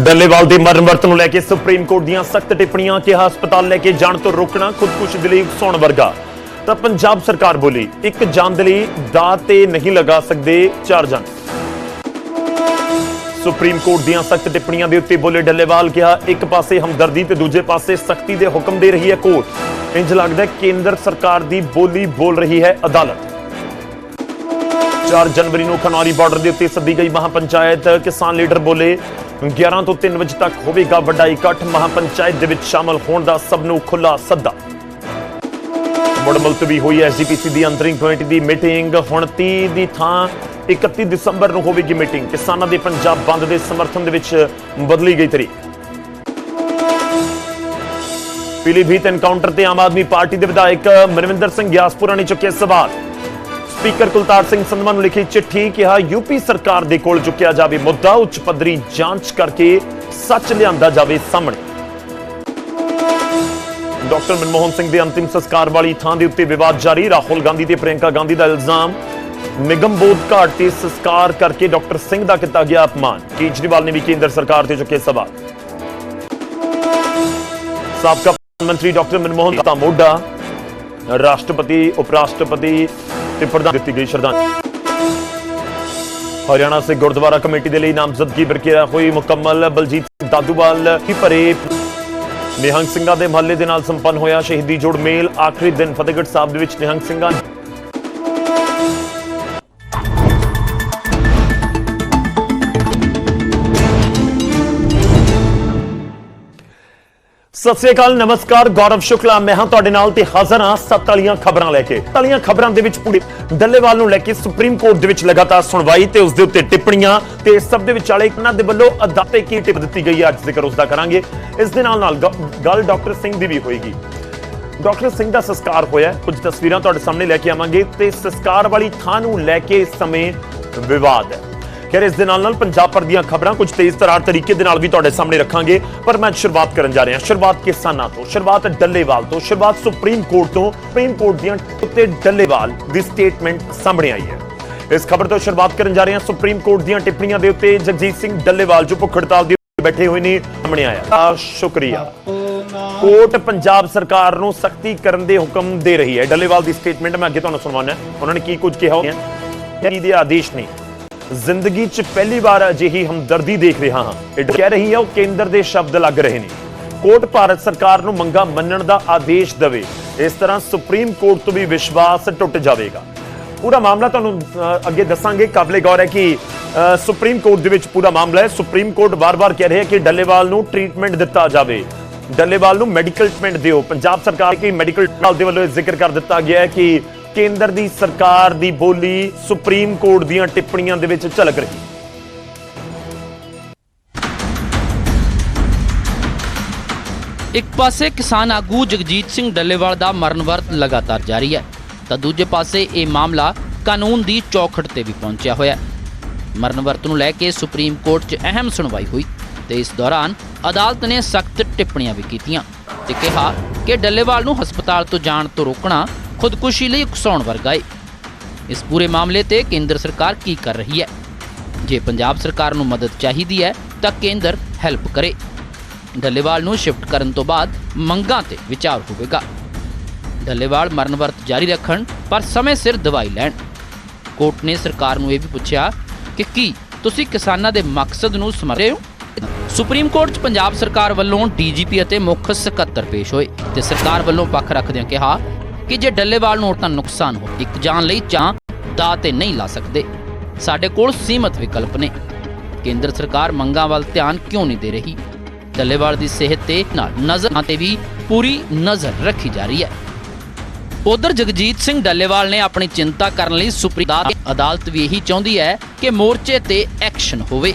ਡੱਲੇਵਾਲ ਦੇ ਮਰਨ ਵਰਤ ਨੂੰ ਲੈ ਕੇ ਸੁਪਰੀਮ ਕੋਰਟ ਦੀਆਂ ਸਖਤ ਟਿੱਪਣੀਆਂ ਕਿ ਹਸਪਤਾਲ ਲੈ ਕੇ ਜਾਣ ਤੋਂ ਰੋਕਣਾ ਖੁਦਕੁਸ਼ੀ ਦੇ ਲਈ ਉਕਸਾਉਣ ਵਰਗਾ। ਤਾਂ ਪੰਜਾਬ ਸਰਕਾਰ ਬੋਲੀ, ਇੱਕ ਜਾਨ ਦੇ ਲਈ ਦਾਅ ਤੇ ਨਹੀਂ ਲਗਾ ਸਕਦੇ ਚਾਰ ਜਨ ਸੁਪਰੀਮ ਕੋਰਟ ਦੀਆਂ ਸਖਤ ਟਿੱਪਣੀਆਂ ਦੇ ਉੱਤੇ ਬੋਲੇ ਡੱਲੇਵਾਲ, ਕਿਹਾ ਇੱਕ ਪਾਸੇ ਹਮਦਰਦੀ ਤੇ ਦੂਜੇ ਪਾਸੇ ਸਖਤੀ ਦੇ ਹੁਕਮ ਦੇ ਰਹੀ ਹੈ ਕੋਰਟ। ਇੰਜ ਲੱਗਦਾ ਕੇਂਦਰ ਸਰਕਾਰ ਦੀ ਬੋਲੀ ਬੋਲ ਰਹੀ ਹੈ ਅਦਾਲਤ। 4 ਜਨਵਰੀ ਨੂੰ ਖਨੌਰੀ ਬਾਰਡਰ ਦੇ ਉੱਤੇ ਸੱਦੀ ਗਈ ਮਹਾਪੰਚਾਇਤ ਕਿਸਾਨ ਲੀਡਰ ਬੋਲੇ 11 ਤੋਂ 3 ਵਜੇ ਤੱਕ ਹੋਵੇਗਾ ਵੱਡਾ ਇਕੱਠ, ਮਹਾਪੰਚਾਇਤ ਦੇ ਵਿੱਚ ਸ਼ਾਮਲ ਹੋਣ ਦਾ ਸਭ ਨੂੰ ਖੁੱਲਾ ਸੱਦਾ। ਮੁੜ ਮੁਲਤਵੀ ਹੋਈ ਐਸਜੀਪੀਸੀ ਦੀ ਅੰਤਰਿੰਗ ਕਮੇਟੀ ਦੀ ਮੀਟਿੰਗ। ਹੁਣ 30 ਦੀ ਥਾਂ 31 ਦਸੰਬਰ ਨੂੰ ਹੋਵੇਗੀ ਮੀਟਿੰਗ। ਕਿਸਾਨਾਂ ਦੇ ਪੰਜਾਬ ਬੰਦ ਦੇ ਸਮਰਥਨ ਦੇ ਵਿੱਚ ਬਦਲੀ ਗਈ ਤਰੀਕ। ਪੀਲੀਭੀਤ ਐਨਕਾਊਂਟਰ ਤੇ ਆਮ ਆਦਮੀ ਪਾਰਟੀ ਦੇ ਵਿਧਾਇਕ ਮਨਵਿੰਦਰ ਸਿੰਘ ਗਿਆਸਪੁਰਾ ਨੇ ਚੁੱਕੇ ਸਵਾਲ। ਸਪੀਕਰ ਕੁਲਤਾਰ ਸਿੰਘ ਸੰਧਵਾ ਨੂੰ ਲਿਖੀ ਚਿੱਠੀ ਕਿਹਾ ਯੂਪੀ ਸਰਕਾਰ ਦੇ ਕੋਲ ਚੁੱਕਿਆ ਜਾਵੇ ਮੁੱਦਾ, ਉੱਚ ਪੱਧਰੀ ਜਾਂਚ ਕਰਕੇ ਸੱਚ ਲਿਆਂਦਾ ਜਾਵੇ ਸਾਹਮਣੇ। ਡਾਕਟਰ ਮਨਮੋਹਨ ਸਿੰਘ ਦੇ ਅੰਤਿਮ ਸੰਸਕਾਰ ਵਾਲੀ ਥਾਂ ਦੇ ਉੱਤੇ ਵਿਵਾਦ ਜਾਰੀ। ਰਾਹੁਲ ਗਾਂਧੀ ਤੇ ਪ੍ਰਿਯੰਕਾ ਗਾਂਧੀ ਦਾ ਇਲਜ਼ਾਮ, ਨਿਗਮ ਬੋਧ ਘਾਟ ਤੇ ਸੰਸਕਾਰ ਕਰਕੇ ਡਾਕਟਰ ਸਿੰਘ ਦਾ ਕੀਤਾ ਗਿਆ ਅਪਮਾਨ। ਕੇਜਰੀਵਾਲ ਨੇ ਵੀ ਕੇਂਦਰ ਸਰਕਾਰ ਤੇ ਚੁੱਕੇ ਸਵਾਲ। ਸਾਬਕਾ ਪ੍ਰਧਾਨ ਮੰਤਰੀ ਡਾਕਟਰ ਮਨਮੋਹਨ ਦਾ ਮੋਢਾ। ਰਾਸ਼ਟਰਪਤੀ ਉਪ ਰਾਸ਼ਟਰਪਤੀ ਤੇ ਦਿੱਤੀ ਗਈ ਸ਼ਰਧਾਂਜਲੀ। ਹਰਿਆਣਾ ਸੇ ਗੁਰਦੁਆਰਾ ਕਮੇਟੀ ਦੇ ਲਈ ਨਾਮਜ਼ਦਗੀ ਪ੍ਰਕਿਰਿਆ ਹੋਈ ਮੁਕੰਮਲ। ਬਲਜੀਤ ਸਿੰਘ ਦਾਦੂਵਾਲ ਕੀ ਭਰੇ ਨਿਹੰਗ ਸਿੰਘਾਂ ਦੇ ਮਹੱਲੇ ਦੇ ਨਾਲ ਸੰਪੰਨ ਹੋਇਆ ਸ਼ਹੀਦੀ ਜੋੜ ਮੇਲ। ਆਖਰੀ ਦਿਨ ਫਤਿਹਗੜ੍ਹ ਸਾਹਿਬ ਦੇ ਵਿੱਚ ਨਿਹੰਗ ਸਿੰਘਾਂ ਸਤਿ ਸ੍ਰੀ ਅਕਾਲ, ਨਮਸਕਾਰ, ਗੌਰਵ ਸ਼ੁਕਲਾ। ਮੈਂ ਹਾਂ ਤੁਹਾਡੇ ਨਾਲ ਤੇ ਹਾਜ਼ਰ ਹਾਂ ਸੱਤ ਵਾਲੀਆਂ ਖਬਰਾਂ ਲੈ ਕੇ। ਸੱਤ ਵਾਲੀਆਂ ਖਬਰਾਂ ਦੇ ਵਿੱਚ ਪੂਰੇ ਡੱਲੇਵਾਲ ਨੂੰ ਲੈ ਕੇ ਸੁਪਰੀਮ ਕੋਰਟ ਦੇ ਵਿੱਚ ਲਗਾਤਾਰ ਸੁਣਵਾਈ ਤੇ ਉਸ ਦੇ ਉੱਤੇ ਟਿੱਪਣੀਆਂ ਤੇ ਸਭ ਦੇ ਵਿਚਾਲੇ ਇਹਨਾਂ ਦੇ ਵੱਲੋਂ ਅਦਾਤੇ ਕੀ ਟਿਪ ਦਿੱਤੀ ਗਈ ਹੈ, ਅੱਜ ਜ਼ਿਕਰ ਉਸ ਦਾ ਕਰਾਂਗੇ। ਇਸ ਦੇ ਨਾਲ ਨਾਲ ਗੱਲ ਡਾਕਟਰ ਸਿੰਘ ਦੀ ਵੀ ਹੋਏਗੀ। ਡਾਕਟਰ ਸਿੰਘ ਦਾ ਸੰਸਕਾਰ ਹੋਇਆ ਕੁਝ ਤਸਵੀਰਾਂ ਤੁਹਾਡੇ ਸਾਹਮਣੇ ਲੈ ਕੇ ਆਵਾਂਗੇ ਤੇ ਸੰਸਕਾਰ ਵਾਲੀ ਥਾਂ ਨੂੰ ਲੈ ਕੇ ਇਸ ਸਮੇਂ ਵਿਵਾਦ ਹੈ। ਖੈਰ ਇਸ ਦੇ ਨਾਲ ਨਾਲ ਪੰਜਾਬ ਭਰ ਦੀਆਂ ਖਬਰਾਂ ਕੁਝ ਤੇਜ਼ ਤਰਾਰ ਤਰੀਕੇ ਦੇ ਨਾਲ ਵੀ ਤੁਹਾਡੇ ਸਾਹਮਣੇ ਰੱਖਾਂਗੇ। ਪਰ ਮੈਂ ਸ਼ੁਰੂਆਤ ਕਰਨ ਜਾ ਰਿਹਾ। ਸ਼ੁਰੂਆਤ ਕਿਸਾਨਾਂ ਤੋਂ, ਸ਼ੁਰੂਆਤ ਡੱਲੇਵਾਲ ਤੋਂ, ਸ਼ੁਰੂਆਤ ਸੁਪਰੀਮ ਕੋਰਟ ਤੋਂ। ਸੁਪਰੀਮ ਕੋਰਟ ਦੀਆਂ ਉੱਤੇ ਡੱਲੇਵਾਲ ਦੀ ਸਟੇਟਮੈਂਟ ਸਾਹਮਣੇ ਆਈ ਹੈ। ਇਸ ਖਬਰ ਤੋਂ ਸ਼ੁਰੂਆਤ ਕਰਨ ਜਾ ਰਹੇ ਹਾਂ। ਸੁਪਰੀਮ ਕੋਰਟ ਦੀਆਂ ਟਿੱਪਣੀਆਂ ਦੇ ਉੱਤੇ ਜਗਜੀਤ ਸਿੰਘ ਡੱਲੇਵਾਲ ਜੋ ਭੁੱਖ ਹੜਤਾਲ ਦੇ ਬੈਠੇ ਹੋਏ ਨੇ, ਸਾਹਮਣੇ ਆਇਆ। ਸ਼ੁਕਰੀਆ। ਕੋਰਟ ਪੰਜਾਬ ਸਰਕਾਰ ਨੂੰ ਸਖਤੀ ਕਰਨ ਦੇ ਹੁਕਮ ਦੇ ਰਹੀ ਹੈ। ਡੱਲੇਵਾਲ ਦੀ ਸਟੇਟਮੈਂਟ ਮੈਂ ਅੱਗੇ ਤੁਹਾਨੂੰ ਸੁਣਾਉਣਾ ਉਹਨਾਂ ਨੇ ਕੀ ਕੁਝ ਕਿਹਾ ਹੋਇਆ ਇਹ ਦੇ ਆਦੇਸ਼ ਨੇ? ਜ਼ਿੰਦਗੀ 'ਚ ਪਹਿਲੀ ਵਾਰ ਅਜਿਹੀ ਹਮਦਰਦੀ ਦੇਖ ਰਿਹਾ ਹਾਂ। ਇਹ ਕਹਿ ਰਹੀ ਹੈ ਉਹ ਕੇਂਦਰ ਦੇ ਸ਼ਬਦ ਲੱਗ ਰਹੇ ਨੇ। ਕੋਰਟ ਭਾਰਤ ਸਰਕਾਰ ਨੂੰ ਮੰਗਾ ਮੰਨਣ ਦਾ ਆਦੇਸ਼ ਦੇਵੇ। ਇਸ ਤਰ੍ਹਾਂ ਸੁਪਰੀਮ ਕੋਰਟ ਤੋਂ ਵੀ ਵਿਸ਼ਵਾਸ ਟੁੱਟ ਜਾਵੇਗਾ। ਪੂਰਾ ਮਾਮਲਾ ਤੁਹਾਨੂੰ ਅੱਗੇ ਦੱਸਾਂਗੇ। ਕਾਬਲੇ ਗੌਰ ਹੈ ਕਿ ਅ, ਸੁਪਰੀਮ ਕੋਰਟ ਦੇ ਵਿੱਚ ਪੂਰਾ ਮਾਮਲਾ ਹੈ। ਸੁਪਰੀਮ ਕੋਰਟ ਵਾਰ-ਵਾਰ ਕਹਿ ਰਿਹਾ ਕਿ ਡੱਲੇਵਾਲ ਨੂੰ ਟ੍ਰੀਟਮੈਂਟ ਦਿੱਤਾ ਜਾਵੇ। ਡੱਲੇਵਾਲ ਨੂੰ ਮੈਡੀਕਲ ਟ੍ਰੀਟਮੈਂਟ ਦਿਓ। ਪੰਜਾਬ ਸਰਕਾਰ ਕੀ ਮੈਡੀਕਲ ਦੇ ਵੱਲੋਂ ਇਹ ਜ਼ਿਕਰ ਕਰ ਦਿੱਤਾ ਗਿਆ ਹੈ ਕਿ ਕੇਂਦਰ ਦੀ ਸਰਕਾਰ ਦੀ ਬੋਲੀ ਸੁਪਰੀਮ ਕੋਰਟ ਦੀਆਂ ਟਿੱਪਣੀਆਂ ਦੇ ਵਿੱਚ ਝਲਕ ਰਹੀ। ਇੱਕ ਪਾਸੇ ਕਿਸਾਨ ਆਗੂ ਜਗਜੀਤ ਸਿੰਘ ਡੱਲੇਵਾਲ ਦਾ ਮਰਨ ਵਰਤ ਲਗਾਤਾਰ ਜਾਰੀ ਹੈ, ਤਾਂ ਦੂਜੇ ਪਾਸੇ ਇਹ ਮਾਮਲਾ ਕਾਨੂੰਨ ਦੀ ਚੌਖਟ ਤੇ ਵੀ ਪਹੁੰਚਿਆ ਹੋਇਆ ਹੈ। ਮਰਨ ਵਰਤ ਨੂੰ ਲੈ ਕੇ ਸੁਪਰੀਮ ਕੋਰਟ 'ਚ ਅਹਿਮ ਸੁਣਵਾਈ ਹੋਈ ਤੇ ਇਸ ਦੌਰਾਨ ਅਦਾਲਤ ਨੇ ਸਖਤ ਟਿੱਪਣੀਆਂ ਵੀ ਕੀਤੀਆਂ ਤੇ ਕਿਹਾ ਕਿ ਡੱਲੇਵਾਲ ਨੂੰ ਹਸਪਤਾਲ ਤੋਂ ਜਾਣ ਤੋਂ ਰੋਕਣਾ ਖੁਦਕੁਸ਼ੀ ਲਈ ਉਕਸਾਉਣ ਵਰਗਾ ਹੈ ਇਸ ਪੂਰੇ ਮਾਮਲੇ ਤੇ ਕੇਂਦਰ ਸਰਕਾਰ ਕੀ ਕਰ ਰਹੀ ਹੈ ਜੇ ਪੰਜਾਬ ਸਰਕਾਰ ਨੂੰ ਮਦਦ ਚਾਹੀਦੀ ਹੈ ਤਾਂ ਕੇਂਦਰ ਹੈਲਪ ਕਰੇ ਡੱਲੇਵਾਲ ਨੂੰ ਸ਼ਿਫਟ ਕਰਨ ਤੋਂ ਬਾਅਦ ਮੰਗਾਂ ਤੇ ਵਿਚਾਰ ਹੋਵੇਗਾ ਡੱਲੇਵਾਲ ਮਰਨ ਵਰਤ ਜਾਰੀ ਰੱਖਣ ਪਰ ਸਮੇਂ ਸਿਰ ਦਵਾਈ ਲੈਣ ਕੋਰਟ ਨੇ ਸਰਕਾਰ ਨੂੰ ਇਹ ਵੀ ਪੁੱਛਿਆ ਕਿ ਕੀ ਤੁਸੀਂ ਕਿਸਾਨਾਂ ਦੇ ਮਕਸਦ ਨੂੰ ਸਮਝਦੇ ਹੋ ਸੁਪਰੀਮ ਕੋਰਟ 'ਚ ਪੰਜਾਬ ਸਰਕਾਰ ਵੱਲੋਂ ਡੀਜੀਪੀ ਅਤੇ ਮੁੱਖ ਸਕੱਤਰ ਪੇਸ਼ ਹੋਏ ਤੇ ਸਰਕਾਰ ਵੱਲੋਂ ਪੱਖ ਰੱਖਦਿਆਂ ਕਿਹਾ ਕਿ ਜੇ ਡੱਲੇਵਾਲ ਨੂੰ ਤਾਂ ਨੁਕਸਾਨ ਹੋ ਇੱਕ ਜਾਨ ਲਈ ਜਾਂ ਦਾ ਤੇ ਨਹੀਂ ਲਾ ਸਕਦੇ ਸਾਡੇ ਕੋਲ ਸੀਮਤ ਵਿਕਲਪ ਨੇ ਕੇਂਦਰ ਸਰਕਾਰ ਮੰਗਾਂ ਵੱਲ ਧਿਆਨ ਕਿਉਂ ਨਹੀਂ ਦੇ ਰਹੀ ਡੱਲੇਵਾਲ ਦੀ ਸਿਹਤ ਤੇ ਨਾਲ ਨਜ਼ਰ ਤੇ ਵੀ ਪੂਰੀ ਨਜ਼ਰ ਰੱਖੀ ਜਾ ਰਹੀ ਹੈ ਉਧਰ ਜਗਜੀਤ ਸਿੰਘ ਡੱਲੇਵਾਲ ਨੇ ਆਪਣੀ ਚਿੰਤਾ ਕਰਨ ਲਈ ਸੁਪਰੀਮ ਅਦਾਲਤ- ਅਦਾਲਤ ਵੀ ਇਹੀ ਚਾਹੁੰਦੀ ਹੈ ਕਿ ਮੋਰਚੇ ਤੇ ਐਕਸ਼ਨ ਹੋਵੇ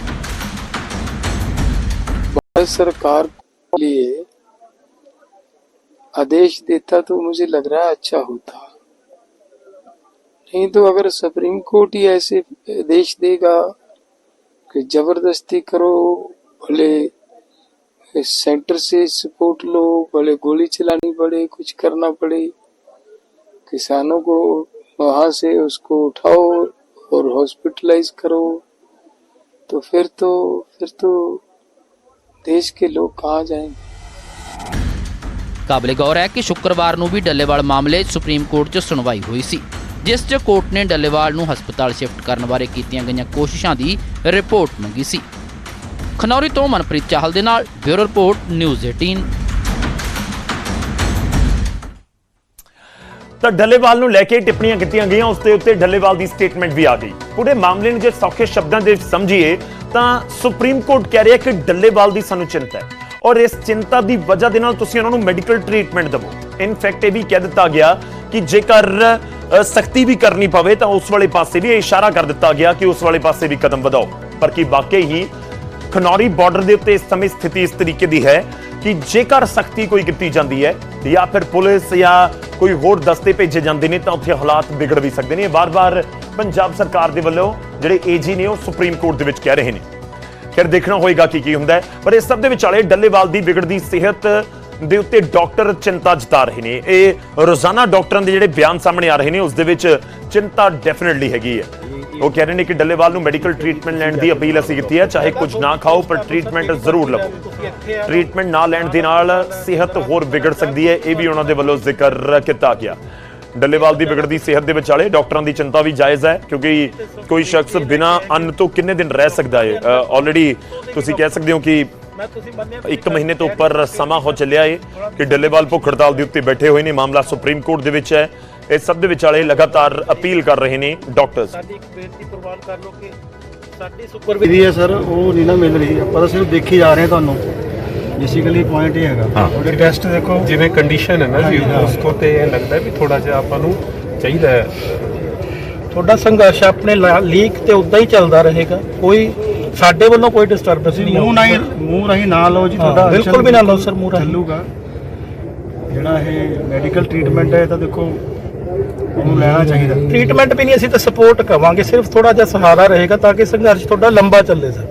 भारत सरकार के लिए आदेश देता तो मुझे लग रहा है अच्छा होता। नहीं तो अगर सुप्रीम कोर्ट ही ऐसे आदेश देगा कि ज़बरदस्ती करो, भले सेंटर से सपोर्ट लो, भले गोली चलानी पड़े, कुछ करना पड़े, किसानों को वहाँ से उसको उठाओ और हॉस्पिटलाइज करो तो फिर तो फिर तो देश के लोग कहाँ जाएँगे? ਕਾਬਲੇ ਗੌਰ ਹੈ ਕਿ ਸ਼ੁੱਕਰਵਾਰ ਨੂੰ ਵੀ ਡੱਲੇਵਾਲ ਮਾਮਲੇ ਸੁਪਰੀਮ ਕੋਰਟ 'ਚ ਸੁਣਵਾਈ ਹੋਈ ਸੀ, ਜਿਸ 'ਚ ਕੋਰਟ ਨੇ ਡੱਲੇਵਾਲ ਨੂੰ ਹਸਪਤਾਲ ਸ਼ਿਫਟ ਕਰਨ ਬਾਰੇ ਕੀਤੀਆਂ ਗਈਆਂ ਕੋਸ਼ਿਸ਼ਾਂ ਦੀ ਰਿਪੋਰਟ ਮੰਗੀ ਸੀ। ਖਨੌਰੀ ਤੋਂ ਮਨਪ੍ਰੀਤ ਚਾਹਲ ਦੇ ਨਾਲ ਬਿਊਰੋ ਰਿਪੋਰਟ, ਨਿਊਜ਼ 18 ਤਾਂ ਡੱਲੇਵਾਲ ਨੂੰ ਲੈ ਕੇ ਟਿੱਪਣੀਆਂ ਕੀਤੀਆਂ ਗਈਆਂ, ਉਸ ਦੇ ਉੱਤੇ ਡੱਲੇਵਾਲ ਦੀ ਸਟੇਟਮੈਂਟ ਵੀ ਆ ਗਈ। ਪੂਰੇ ਮਾਮਲੇ ਨੂੰ ਜੇ ਸੌਖੇ ਸ਼ਬਦਾਂ ਦੇ ਸਮਝੀਏ, ਤਾਂ ਸੁਪਰੀਮ ਕੋਰਟ ਕਹਿ ਰਿਹਾ ਕਿ ਡੱਲੇਵਾਲ ਦੀ ਸਾਨੂੰ ਚਿੰਤਾ ਹੈ। ਔਰ ਇਸ ਚਿੰਤਾ ਦੀ ਵਜ੍ਹਾ ਦੇ ਨਾਲ ਤੁਸੀਂ ਉਹਨਾਂ ਨੂੰ ਮੈਡੀਕਲ ਟ੍ਰੀਟਮੈਂਟ ਦਿਵੋ। ਇਨਫੈਕਟ ਇਹ ਵੀ ਕਹਿ ਦਿੱਤਾ ਗਿਆ ਕਿ ਜੇਕਰ ਸਖਤੀ ਵੀ ਕਰਨੀ ਪਵੇ ਤਾਂ ਉਸ ਵਾਲੇ ਪਾਸੇ ਵੀ ਇਹ ਇਸ਼ਾਰਾ ਕਰ ਦਿੱਤਾ ਗਿਆ ਕਿ ਉਸ ਵਾਲੇ ਪਾਸੇ ਵੀ ਕਦਮ ਵਧਾਓ। ਪਰ ਕੀ ਵਾਕਈ ਹੀ ਖਨੌਰੀ ਬਾਰਡਰ ਦੇ ਉੱਤੇ ਇਸ ਸਮੇਂ ਸਥਿਤੀ ਇਸ ਤਰੀਕੇ ਦੀ ਹੈ ਕਿ ਜੇਕਰ ਸਖਤੀ ਕੋਈ ਕੀਤੀ ਜਾਂਦੀ ਹੈ ਜਾਂ ਫਿਰ ਪੁਲਿਸ ਜਾਂ ਕੋਈ ਹੋਰ ਦਸਤੇ ਭੇਜੇ ਜਾਂਦੇ ਨੇ ਤਾਂ ਉੱਥੇ ਹਾਲਾਤ ਵਿਗੜ ਵੀ ਸਕਦੇ ਨੇ। ਵਾਰ-ਵਾਰ ਪੰਜਾਬ ਸਰਕਾਰ ਦੇ ਵੱਲੋਂ ਜਿਹੜੇ ਏਜੀ ਨੇ ਉਹ ਸੁਪਰੀਮ ਕੋਰਟ ਦੇ ਵਿੱਚ ਕਹਿ ਰਹੇ ਨੇ। ਫਿਰ ਦੇਖਣਾ ਹੋਏਗਾ ਕਿ ਕੀ ਹੁੰਦਾ ਹੈ। ਪਰ ਇਸ ਸਭ ਦੇ ਵਿਚਾਲੇ ਡੱਲੇਵਾਲ ਦੀ ਵਿਗੜਦੀ ਸਿਹਤ ਦੇ ਉੱਤੇ ਡਾਕਟਰ ਚਿੰਤਾ ਜਤਾ ਰਹੇ ਨੇ। ਇਹ ਰੋਜ਼ਾਨਾ ਡਾਕਟਰਾਂ ਦੇ ਜਿਹੜੇ ਬਿਆਨ ਸਾਹਮਣੇ ਆ ਰਹੇ ਨੇ, ਉਸ ਦੇ ਵਿੱਚ ਚਿੰਤਾ ਡੈਫੀਨਿਟਲੀ ਹੈਗੀ ਹੈ। ਉਹ ਕਹਿ ਰਹੇ ਨੇ ਕਿ ਡੱਲੇਵਾਲ ਨੂੰ ਮੈਡੀਕਲ ਟ੍ਰੀਟਮੈਂਟ ਲੈਣ ਦੀ ਅਪੀਲ ਅਸੀਂ ਕੀਤੀ ਹੈ। ਚਾਹੇ ਕੁਝ ਨਾ ਖਾਓ, ਪਰ ਟ੍ਰੀਟਮੈਂਟ ਜ਼ਰੂਰ ਲਵੋ। ਟ੍ਰੀਟਮੈਂਟ ਨਾ ਲੈਣ ਦੇ ਨਾਲ ਸਿਹਤ ਹੋਰ ਵਿਗੜ ਸਕਦੀ ਹੈ, ਇਹ ਵੀ ਉਹਨਾਂ ਦੇ ਵੱਲੋਂ ਜ਼ਿਕਰ ਕੀਤਾ ਗਿਆ। ਡੱਲੇਵਾਲ ਦੀ ਵਿਗੜਦੀ ਸਿਹਤ ਦੇ ਵਿਚਾਲੇ ਡਾਕਟਰਾਂ ਦੀ ਚਿੰਤਾ ਵੀ ਜਾਇਜ਼ ਹੈ ਕਿਉਂਕਿ ਕੋਈ ਸ਼ਖਸ ਬਿਨਾਂ ਅੰਨ ਤੋਂ ਕਿੰਨੇ ਦਿਨ ਰਹਿ ਸਕਦਾ ਹੈ? ਆਲਰੇਡੀ ਤੁਸੀਂ ਕਹਿ ਸਕਦੇ ਹੋ ਕਿ ਇੱਕ ਮਹੀਨੇ ਤੋਂ ਉੱਪਰ ਸਮਾਂ ਹੋ ਚੱਲਿਆ ਹੈ ਕਿ ਡੱਲੇਵਾਲ ਭੁੱਖ ਹੜਤਾਲ ਦੇ ਉੱਤੇ ਬੈਠੇ ਹੋਏ ਨੇ। ਮਾਮਲਾ ਸੁਪਰੀਮ ਕੋਰਟ ਦੇ ਵਿੱਚ ਹੈ। ਇਸ ਸਭ ਦੇ ਵਿਚਾਲੇ ਲਗਾਤਾਰ ਅਪੀਲ ਕਰ ਰਹੇ ਨੇ ਡਾਕਟਰਸ। ਸਾਡੀ ਇੱਕ ਬੇਨਤੀ ਪ੍ਰਵਾਨ ਕਰ ਲਓ ਕਿ ਸਾਡੀ ਸੁਪਰਵਾਈਜ਼ਰ ਹੈ ਸਰ ਉਹ ਨਹੀਂ ਨਾ ਮਿਲ ਰਹੀ। ਆਪਾਂ ਤਾਂ ਸਿਰਫ ਦੇਖੀ ਜਾ ਰਹੇ ਹਾਂ ਤੁਹਾਨੂੰ। ਬੇਸਿਕਲੀ ਪੁਆਇੰਟ ਇਹ ਹੈਗਾ। ਉਹਦੇ ਟੈਸਟ ਦੇਖੋ। ਜਿਵੇਂ ਕੰਡੀਸ਼ਨ ਹੈ ਨਾ ਜੀ ਹਾਂਜੀ, ਹਾਂ। ਉਸ ਤੋਂ ਤੇ ਇਹ ਲੱਗਦਾ ਵੀ ਥੋੜਾ ਜਿਹਾ ਆਪਾਂ ਨੂੰ ਚਾਹੀਦਾ ਹੈ। ਤੁਹਾਡਾ ਸੰਘਰਸ਼ ਆਪਣੇ ਲੀਕ ਤੇ ਉਦਾਂ ਹੀ ਚੱਲਦਾ ਰਹੇਗਾ। ਕੋਈ ਸਾਡੇ ਵੱਲੋਂ ਕੋਈ ਡਿਸਟਰਬੈਂਸ ਨਹੀਂ ਮੂੰਹ ਨਹੀਂ ਮੂੰਹ ਰਾਹੀਂ ਨਾ ਲਓ ਜੀ ਹਾਂ, ਤੁਹਾਡਾ। ਬਿਲਕੁਲ action ਵੀ ਨਾ ਲਓ ਸਰ, ਮੂੰਹ ਰਾਹੀਂ। ਚੱਲੂਗਾ। ਜਿਹੜਾ ਇਹ ਮੈਡੀਕਲ ਟ੍ਰੀਟਮੈਂਟ ਹੈ ਇਹ ਤਾਂ ਦੇਖੋ ਉਹਨੂੰ ਲੈਣਾ ਚਾਹੀਦਾ। ਟ੍ਰੀਟਮੈਂਟ ਵੀ ਨਹੀਂ ਅਸੀਂ ਤਾਂ ਸਪੋਰਟ ਕਵਾਂਗੇ। ਸਿਰਫ ਥੋੜਾ ਜਿਹਾ ਸਹਾਰਾ ਰਹੇਗਾ ਤਾਂ ਕਿ ਸੰਘਰਸ਼ ਤੁਹਾਡਾ ਲੰਬਾ ਚੱਲੇ ਸਰ।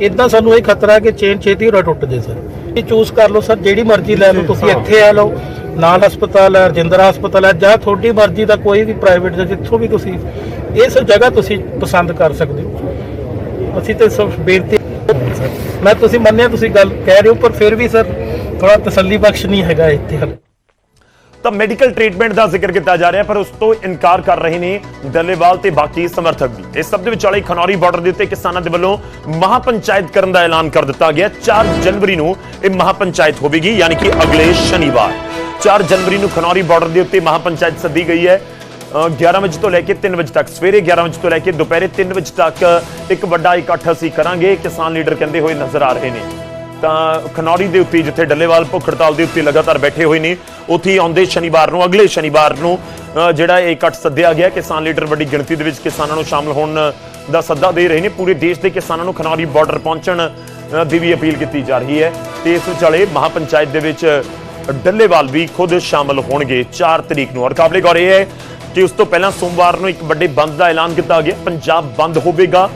ਇਦਾਂ ਸਾਨੂੰ ਇਹ ਖਤਰਾ ਕਿ ਚੇਨ ਛੇਤੀ ਉਰਾ ਟੁੱਟ ਜੇ ਸਰ। ਇਹ ਚੂਜ਼ ਕਰ ਲਓ ਸਰ ਜਿਹੜੀ ਮਰਜ਼ੀ ਲੈ ਲਓ ਤੁਸੀਂ ਇੱਥੇ ਆ ਲਓ। ਨਾਲ ਹਸਪਤਾਲ ਹੈ ਰਜਿੰਦਰਾ ਹਸਪਤਾਲ ਹੈ ਜਾਂ ਤੁਹਾਡੀ ਮਰਜ਼ੀ ਦਾ ਕੋਈ ਵੀ ਪ੍ਰਾਈਵੇਟ ਜਾਂ ਜਿੱਥੋਂ ਵੀ ਤੁਸੀਂ ਇਸ ਜਗ੍ਹਾ ਤੁਸੀਂ ਪਸੰਦ ਕਰ ਸਕਦੇ ਹੋ। ਅਸੀਂ ਤੇ ਸਭ ਬੇਨਤੀ ਮੈਂ ਤੁਸੀਂ ਮੰਨਿਆ ਤੁਸੀਂ ਗੱਲ ਕਹਿ ਰਹੇ ਹੋ ਪਰ ਫਿਰ ਵੀ ਸਰ ਥੋੜਾ ਤਸੱਲੀ ਬਖਸ਼ ਨਹੀਂ ਹੈਗਾ ਇੱਥੇ। ਤਾਂ ਮੈਡੀਕਲ ਟ੍ਰੀਟਮੈਂਟ ਦਾ ਜ਼ਿਕਰ ਕੀਤਾ ਜਾ ਰਿਹਾ ਪਰ ਉਸ ਤੋਂ ਇਨਕਾਰ ਕਰ ਰਹੇ ਨੇ ਡੱਲੇਵਾਲ ਤੇ ਬਾਕੀ ਸਮਰਥਕ ਵੀ। ਇਸ ਸਭ ਦੇ ਵਿਚਾਲੇ ਖਨੌਰੀ ਬਾਰਡਰ ਦੇ ਉੱਤੇ ਕਿਸਾਨਾਂ ਦੇ ਵੱਲੋਂ ਮਹਾਪੰਚਾਇਤ ਕਰਨ ਦਾ ਐਲਾਨ ਕਰ ਦਿੱਤਾ ਗਿਆ। 4 ਜਨਵਰੀ ਨੂੰ ਇਹ ਮਹਾਪੰਚਾਇਤ ਹੋਵੇਗੀ ਯਾਨੀ ਕਿ ਅਗਲੇ ਸ਼ਨੀਵਾਰ। 4 ਜਨਵਰੀ ਨੂੰ ਖਨੌਰੀ ਬਾਰਡਰ ਦੇ ਉੱਤੇ ਮਹਾਪੰਚਾਇਤ ਸੱਦੀ ਗਈ ਹੈ। ਅ, 11 ਵਜੇ ਤੋਂ ਲੈ ਕੇ 3 ਵਜੇ ਤੱਕ ਸਵੇਰੇ 11 ਵਜੇ ਤੋਂ ਲੈ ਕੇ ਦੁਪਹਿਰੇ 3 ਵਜੇ ਤੱਕ ਇੱਕ ਵੱਡਾ ਇਕੱਠ ਅਸੀਂ ਕਰਾਂਗੇ ਕਿਸਾਨ ਲੀਡਰ ਕਹਿੰਦੇ ਹੋਏ ਨਜ਼ਰ ਆ ਰਹੇ ਨੇ। ਤਾਂ ਖਨੌਰੀ ਦੇ ਉੱਤੇ ਜਿੱਥੇ ਡੱਲੇਵਾਲ ਭੁੱਖ ਹੜਤਾਲ ਦੇ ਉੱਤੇ ਲਗਾਤਾਰ ਬੈਠੇ ਹੋਏ ਨੇ, ਉੱਥੇ ਆਉਂਦੇ ਸ਼ਨੀਵਾਰ ਨੂੰ, ਅਗਲੇ ਸ਼ਨੀਵਾਰ ਨੂੰ ਜਿਹੜਾ ਇਹ ਇਕੱਠ ਸੱਦਿਆ ਗਿਆ, ਕਿਸਾਨ ਲੀਡਰ ਵੱਡੀ ਗਿਣਤੀ ਦੇ ਵਿੱਚ ਕਿਸਾਨਾਂ ਨੂੰ ਸ਼ਾਮਲ ਹੋਣ ਦਾ ਸੱਦਾ ਦੇ ਰਹੇ ਨੇ। ਪੂਰੇ ਦੇਸ਼ ਦੇ ਕਿਸਾਨਾਂ ਨੂੰ ਖਨੌਰੀ ਬਾਰਡਰ ਪਹੁੰਚਣ ਦੀ ਵੀ ਅਪੀਲ ਕੀਤੀ ਜਾ ਰਹੀ ਹੈ ਤੇ ਇਸ ਵਿਚਾਲੇ ਮਹਾਪੰਚਾਇਤ ਦੇ ਵਿੱਚ ਡੱਲੇਵਾਲ ਵੀ ਖੁਦ ਸ਼ਾਮਲ ਹੋਣਗੇ 4 ਤਰੀਕ ਨੂੰ। ਔਰ ਕਾਬਲੇ ਗੌਰ ਇਹ ਹੈ ਕਿ ਉਸ ਤੋਂ ਪਹਿਲਾਂ ਸੋਮਵਾਰ ਨੂੰ ਇੱਕ ਵੱਡੇ ਬੰਦ ਦਾ ਐਲਾਨ ਕੀਤਾ ਗਿਆ। ਪੰਜਾਬ ਬੰਦ ਹੋਵੇਗਾ।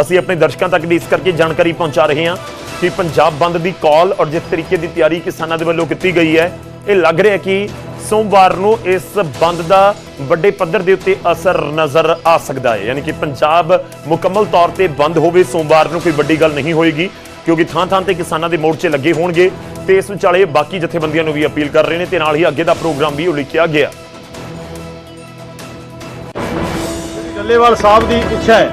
ਅਸੀਂ ਆਪਣੇ ਦਰਸ਼ਕਾਂ ਤੱਕ ਵੀ ਇਸ ਕਰਕੇ ਜਾਣਕਾਰੀ ਪਹੁੰਚਾ ਰਹੇ ਹਾਂ। ਕਿ ਪੰਜਾਬ ਬੰਦ ਦੀ ਕਾਲ ਔਰ ਜਿਸ ਤਰੀਕੇ ਦੀ ਤਿਆਰੀ ਕਿਸਾਨਾਂ ਦੇ ਵੱਲੋਂ ਕੀਤੀ ਗਈ ਹੈ, ਇਹ ਲੱਗ ਰਿਹਾ ਕਿ ਸੋਮਵਾਰ ਨੂੰ ਇਸ ਬੰਦ ਦਾ ਵੱਡੇ ਪੱਧਰ ਦੇ ਉੱਤੇ ਅਸਰ ਨਜ਼ਰ ਆ ਸਕਦਾ ਹੈ। ਯਾਨੀ ਕਿ ਪੰਜਾਬ ਮੁਕੰਮਲ ਤੌਰ ਤੇ ਬੰਦ ਹੋਵੇ ਸੋਮਵਾਰ ਨੂੰ ਕੋਈ ਵੱਡੀ ਗੱਲ ਨਹੀਂ ਹੋਏਗੀ, ਕਿਉਂਕਿ ਥਾਂ ਥਾਂ ਤੇ ਕਿਸਾਨਾਂ ਦੇ ਮੋਰਚੇ ਲੱਗੇ ਹੋਣਗੇ ਤੇ ਇਸ ਵਿਚਾਲੇ ਬਾਕੀ ਜਥੇਬੰਦੀਆਂ ਨੂੰ ਵੀ ਅਪੀਲ ਕਰ ਰਹੇ ਨੇ ਤੇ ਨਾਲ ਹੀ ਅੱਗੇ ਦਾ ਪ੍ਰੋਗਰਾਮ ਵੀ ਉਲੀਕਿਆ ਗਿਆ। ਡੱਲੇਵਾਲ ਸਾਹਿਬ ਦੀ ਇੱਛਾ ਹੈ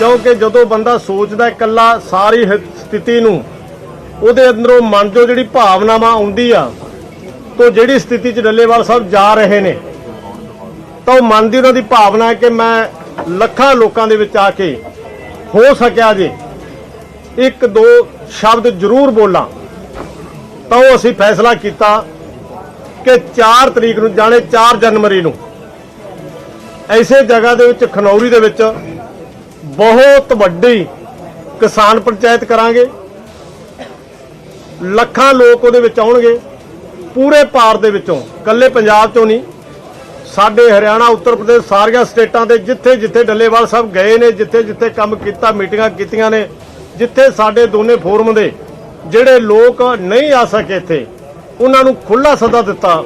ਕਿਉਂਕਿ ਜਦੋਂ ਬੰਦਾ ਸੋਚਦਾ ਇਕੱਲਾ ਸਾਰੀ ਸਥਿਤੀ ਨੂੰ, ਉਹਦੇ ਅੰਦਰੋਂ ਮਨ ਜੋ ਜਿਹੜੀ ਭਾਵਨਾਵਾਂ ਆਉਂਦੀ ਆ ਤੋਂ ਜਿਹੜੀ ਸਥਿਤੀ 'ਚ ਡੱਲੇਵਾਲ ਸਾਹਿਬ ਜਾ ਰਹੇ ਨੇ, ਤਾਂ ਉਹ ਮਨ ਦੀ ਉਹਨਾਂ ਦੀ ਭਾਵਨਾ ਹੈ ਕਿ ਮੈਂ ਲੱਖਾਂ ਲੋਕਾਂ ਦੇ ਵਿੱਚ ਆ ਕੇ ਹੋ ਸਕਿਆ ਜੇ। ਇੱਕ ਦੋ ਸ਼ਬਦ ਜ਼ਰੂਰ ਬੋਲਾਂ। ਤਾਂ ਉਹ ਅਸੀਂ ਫੈਸਲਾ ਕੀਤਾ ਕਿ 4 ਤਰੀਕ ਨੂੰ, ਜਾਣੇ 4 ਜਨਵਰੀ ਨੂੰ, ਐਸੇ ਜਗ੍ਹਾ ਦੇ ਵਿੱਚ ਖਨੌਰੀ ਦੇ ਵਿੱਚ ਬਹੁਤ ਵੱਡੀ ਕਿਸਾਨ ਪੰਚਾਇਤ ਕਰਾਂਗੇ। ਲੱਖਾਂ ਲੋਕ ਉਹਦੇ ਵਿੱਚ ਆਉਣਗੇ। ਪੂਰੇ ਭਾਰਤ ਦੇ ਵਿੱਚੋਂ ਕੱਲੇ ਪੰਜਾਬ ਚੋਂ ਨਹੀਂ, ਸਾਡੇ ਹਰਿਆਣਾ, ਉੱਤਰ ਪ੍ਰਦੇਸ਼ ਸਾਰੀਆਂ ਸਟੇਟਾਂ ਦੇ ਜਿੱਥੇ ਜਿੱਥੇ ਡੱਲੇਵਾਲ ਸਾਹਿਬ ਗਏ ਨੇ, ਜਿੱਥੇ ਜਿੱਥੇ ਕੰਮ ਕੀਤਾ, ਮੀਟਿੰਗਾਂ ਕੀਤੀਆਂ ਨੇ, ਜਿੱਥੇ ਸਾਡੇ ਦੋਨੇ ਫੋਰਮ ਦੇ ਜਿਹੜੇ ਲੋਕ ਨਹੀਂ ਆ ਸਕੇ ਇੱਥੇ, ਉਹਨਾਂ ਨੂੰ ਖੁੱਲਾ ਸੱਦਾ ਦਿੱਤਾ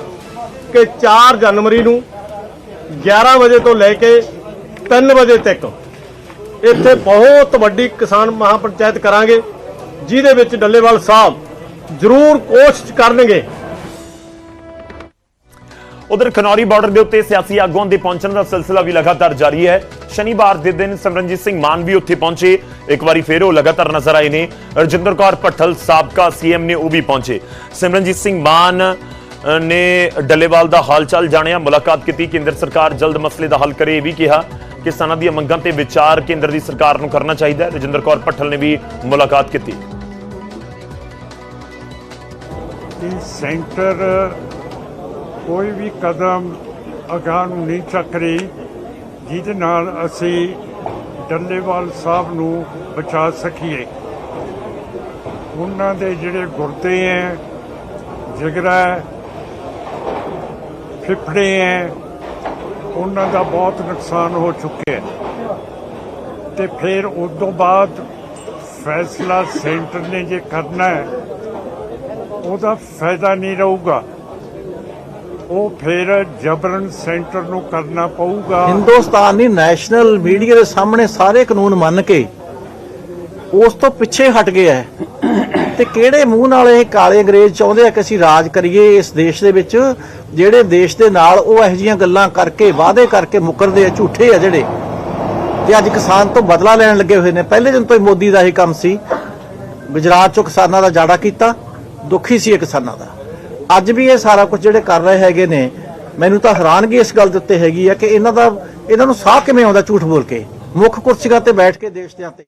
ਕਿ 4 ਜਨਵਰੀ ਨੂੰ 11 ਵਜੇ ਤੋਂ ਲੈ ਕੇ 3 ਵਜੇ ਤੱਕ ਇੱਥੇ ਬਹੁਤ ਵੱਡੀ ਕਿਸਾਨ ਮਹਾਪੰਚਾਇਤ ਕਰਾਂਗੇ, ਜਿਹਦੇ ਵਿੱਚ ਡੱਲੇਵਾਲ ਸਾਹਿਬ ਜ਼ਰੂਰ ਕੋਸ਼ਿਸ਼ ਕਰਨਗੇ। ਉਧਰ ਖਨੌਰੀ ਬਾਰਡਰ ਦੇ ਉੱਤੇ ਸਿਆਸੀ ਆਗੂਆਂ ਦੇ ਪਹੁੰਚਣ ਦਾ ਸਿਲਸਿਲਾ ਵੀ ਲਗਾਤਾਰ ਜਾਰੀ ਹੈ। ਸ਼ਨੀਵਾਰ ਦੇ ਦਿਨ ਸਿਮਰਨਜੀਤ ਸਿੰਘ ਮਾਨ ਵੀ ਉੱਥੇ ਪਹੁੰਚੇ। ਇੱਕ ਵਾਰੀ ਫੇਰ ਉਹ ਲਗਾਤਾਰ ਨਜ਼ਰ ਆਏ ਨੇ। ਰਜਿੰਦਰ ਕੌਰ ਭੱਠਲ ਸਾਬਕਾ ਸੀਐਮ ਨੇ ਉਹ ਵੀ ਪਹੁੰਚੇ। ਸਿਮਰਨਜੀਤ ਸਿੰਘ ਮਾਨ ਨੇ ਡੱਲੇਵਾਲ ਦਾ ਹਾਲਚਾਲ ਜਾਣਿਆ, ਮੁਲਾਕਾਤ ਕੀਤੀ। ਕੇਂਦਰ ਸਰਕਾਰ ਜਲਦ ਮਸਲੇ ਦਾ ਹੱਲ ਕਰੇ ਇਹ ਵੀ ਕਿਹਾ। ਕਿਸਾਨਾਂ ਦੀਆਂ ਮੰਗਾਂ ਤੇ ਵਿਚਾਰ ਕੇਂਦਰ ਦੀ ਸਰਕਾਰ ਨੂੰ ਕਰਨਾ ਚਾਹੀਦਾ ਹੈ। ਰਜਿੰਦਰ ਕੌਰ ਭੱਠਲ ਨੇ ਵੀ ਮੁਲਾਕਾਤ ਕੀਤੀ। ਕਿ ਸੈਂਟਰ ਕੋਈ ਵੀ ਕਦਮ ਅਗਾਂਹ ਨੂੰ ਨਹੀਂ ਚੱਕ ਰਹੀ, ਜਿਹਦੇ ਨਾਲ ਅਸੀਂ ਡੱਲੇਵਾਲ ਸਾਹਿਬ ਨੂੰ ਬਚਾ ਸਕੀਏ। ਉਹਨਾਂ ਦੇ ਜਿਹੜੇ ਗੁਰਦੇ ਹੈ ਜਿਗਰਾ ਹੈ ਫਿਫੜੇ ਹੈ ਉਹਨਾਂ ਦਾ ਬਹੁਤ ਨੁਕਸਾਨ ਹੋ ਚੁੱਕਿਆ ਤੇ ਫਿਰ ਉਸ ਤੋਂ ਬਾਅਦ ਫੈਸਲਾ ਸੈਂਟਰ ਨੇ ਜੇ ਕਰਨਾ ਹੈ, ਉਹਦਾ ਫਾਇਦਾ ਨਹੀਂ ਰਹੂਗਾ। ਉਹ ਫਿਰ ਜਬਰਨ ਸੈਂਟਰ ਨੂੰ ਕਰਨਾ ਪਊਗਾ। ਹਿੰਦੁਸਤਾਨ ਦੀ ਨੈਸ਼ਨਲ ਮੀਡੀਆ ਦੇ ਸਾਹਮਣੇ ਸਾਰੇ ਕਾਨੂੰਨ ਮੰਨ ਕੇ ਉਸ ਤੋਂ ਪਿੱਛੇ ਹਟ ਗਿਆ ਹੈ। ਤੇ ਕਿਹੜੇ ਮੂੰਹ ਨਾਲ ਇਹ ਕਾਲੇ ਅੰਗਰੇਜ਼ ਚਾਹੁੰਦੇ ਆ ਕਿ ਅਸੀਂ ਰਾਜ ਕਰੀਏ ਇਸ ਦੇਸ਼ ਦੇ ਵਿੱਚ? ਜਿਹੜੇ ਦੇਸ਼ ਦੇ ਨਾਲ ਉਹ ਇਹੋ ਜਿਹੀਆਂ ਗੱਲਾਂ ਕਰਕੇ, ਵਾਅਦੇ ਕਰਕੇ ਮੁਕਰਦੇ ਆ, ਝੂਠੇ ਆ ਜਿਹੜੇ। ਤੇ ਅੱਜ ਕਿਸਾਨ ਤੋਂ ਬਦਲਾ ਲੈਣ ਲੱਗੇ ਹੋਏ ਨੇ। ਪਹਿਲੇ ਦਿਨ ਤੋਂ ਹੀ ਮੋਦੀ ਦਾ ਇਹ ਕੰਮ ਸੀ। ਗੁਜਰਾਤ ਚੋਂ ਕਿਸਾਨਾਂ ਦਾ ਜਾੜਾ ਕੀਤਾ। ਦੁਖੀ ਸੀ ਇਹ ਕਿਸਾਨਾਂ ਦਾ। ਅੱਜ ਵੀ ਇਹ ਸਾਰਾ ਕੁਝ ਜਿਹੜੇ ਕਰ ਰਹੇ ਹੈਗੇ ਨੇ, ਮੈਨੂੰ ਤਾਂ ਹੈਰਾਨਗੀ ਇਸ ਗੱਲ ਦੇ ਉੱਤੇ ਹੈਗੀ ਆ ਕਿ ਇਹਨਾਂ ਦਾ, ਇਹਨਾਂ ਨੂੰ ਸਾਹ ਕਿਵੇਂ ਆਉਂਦਾ ਝੂਠ ਬੋਲ ਕੇ? ਮੁੱਖ ਕੁਰਸੀਆਂ ਤੇ ਬੈਠ ਕੇ ਦੇਸ਼ ਦੇ ਉੱਤੇ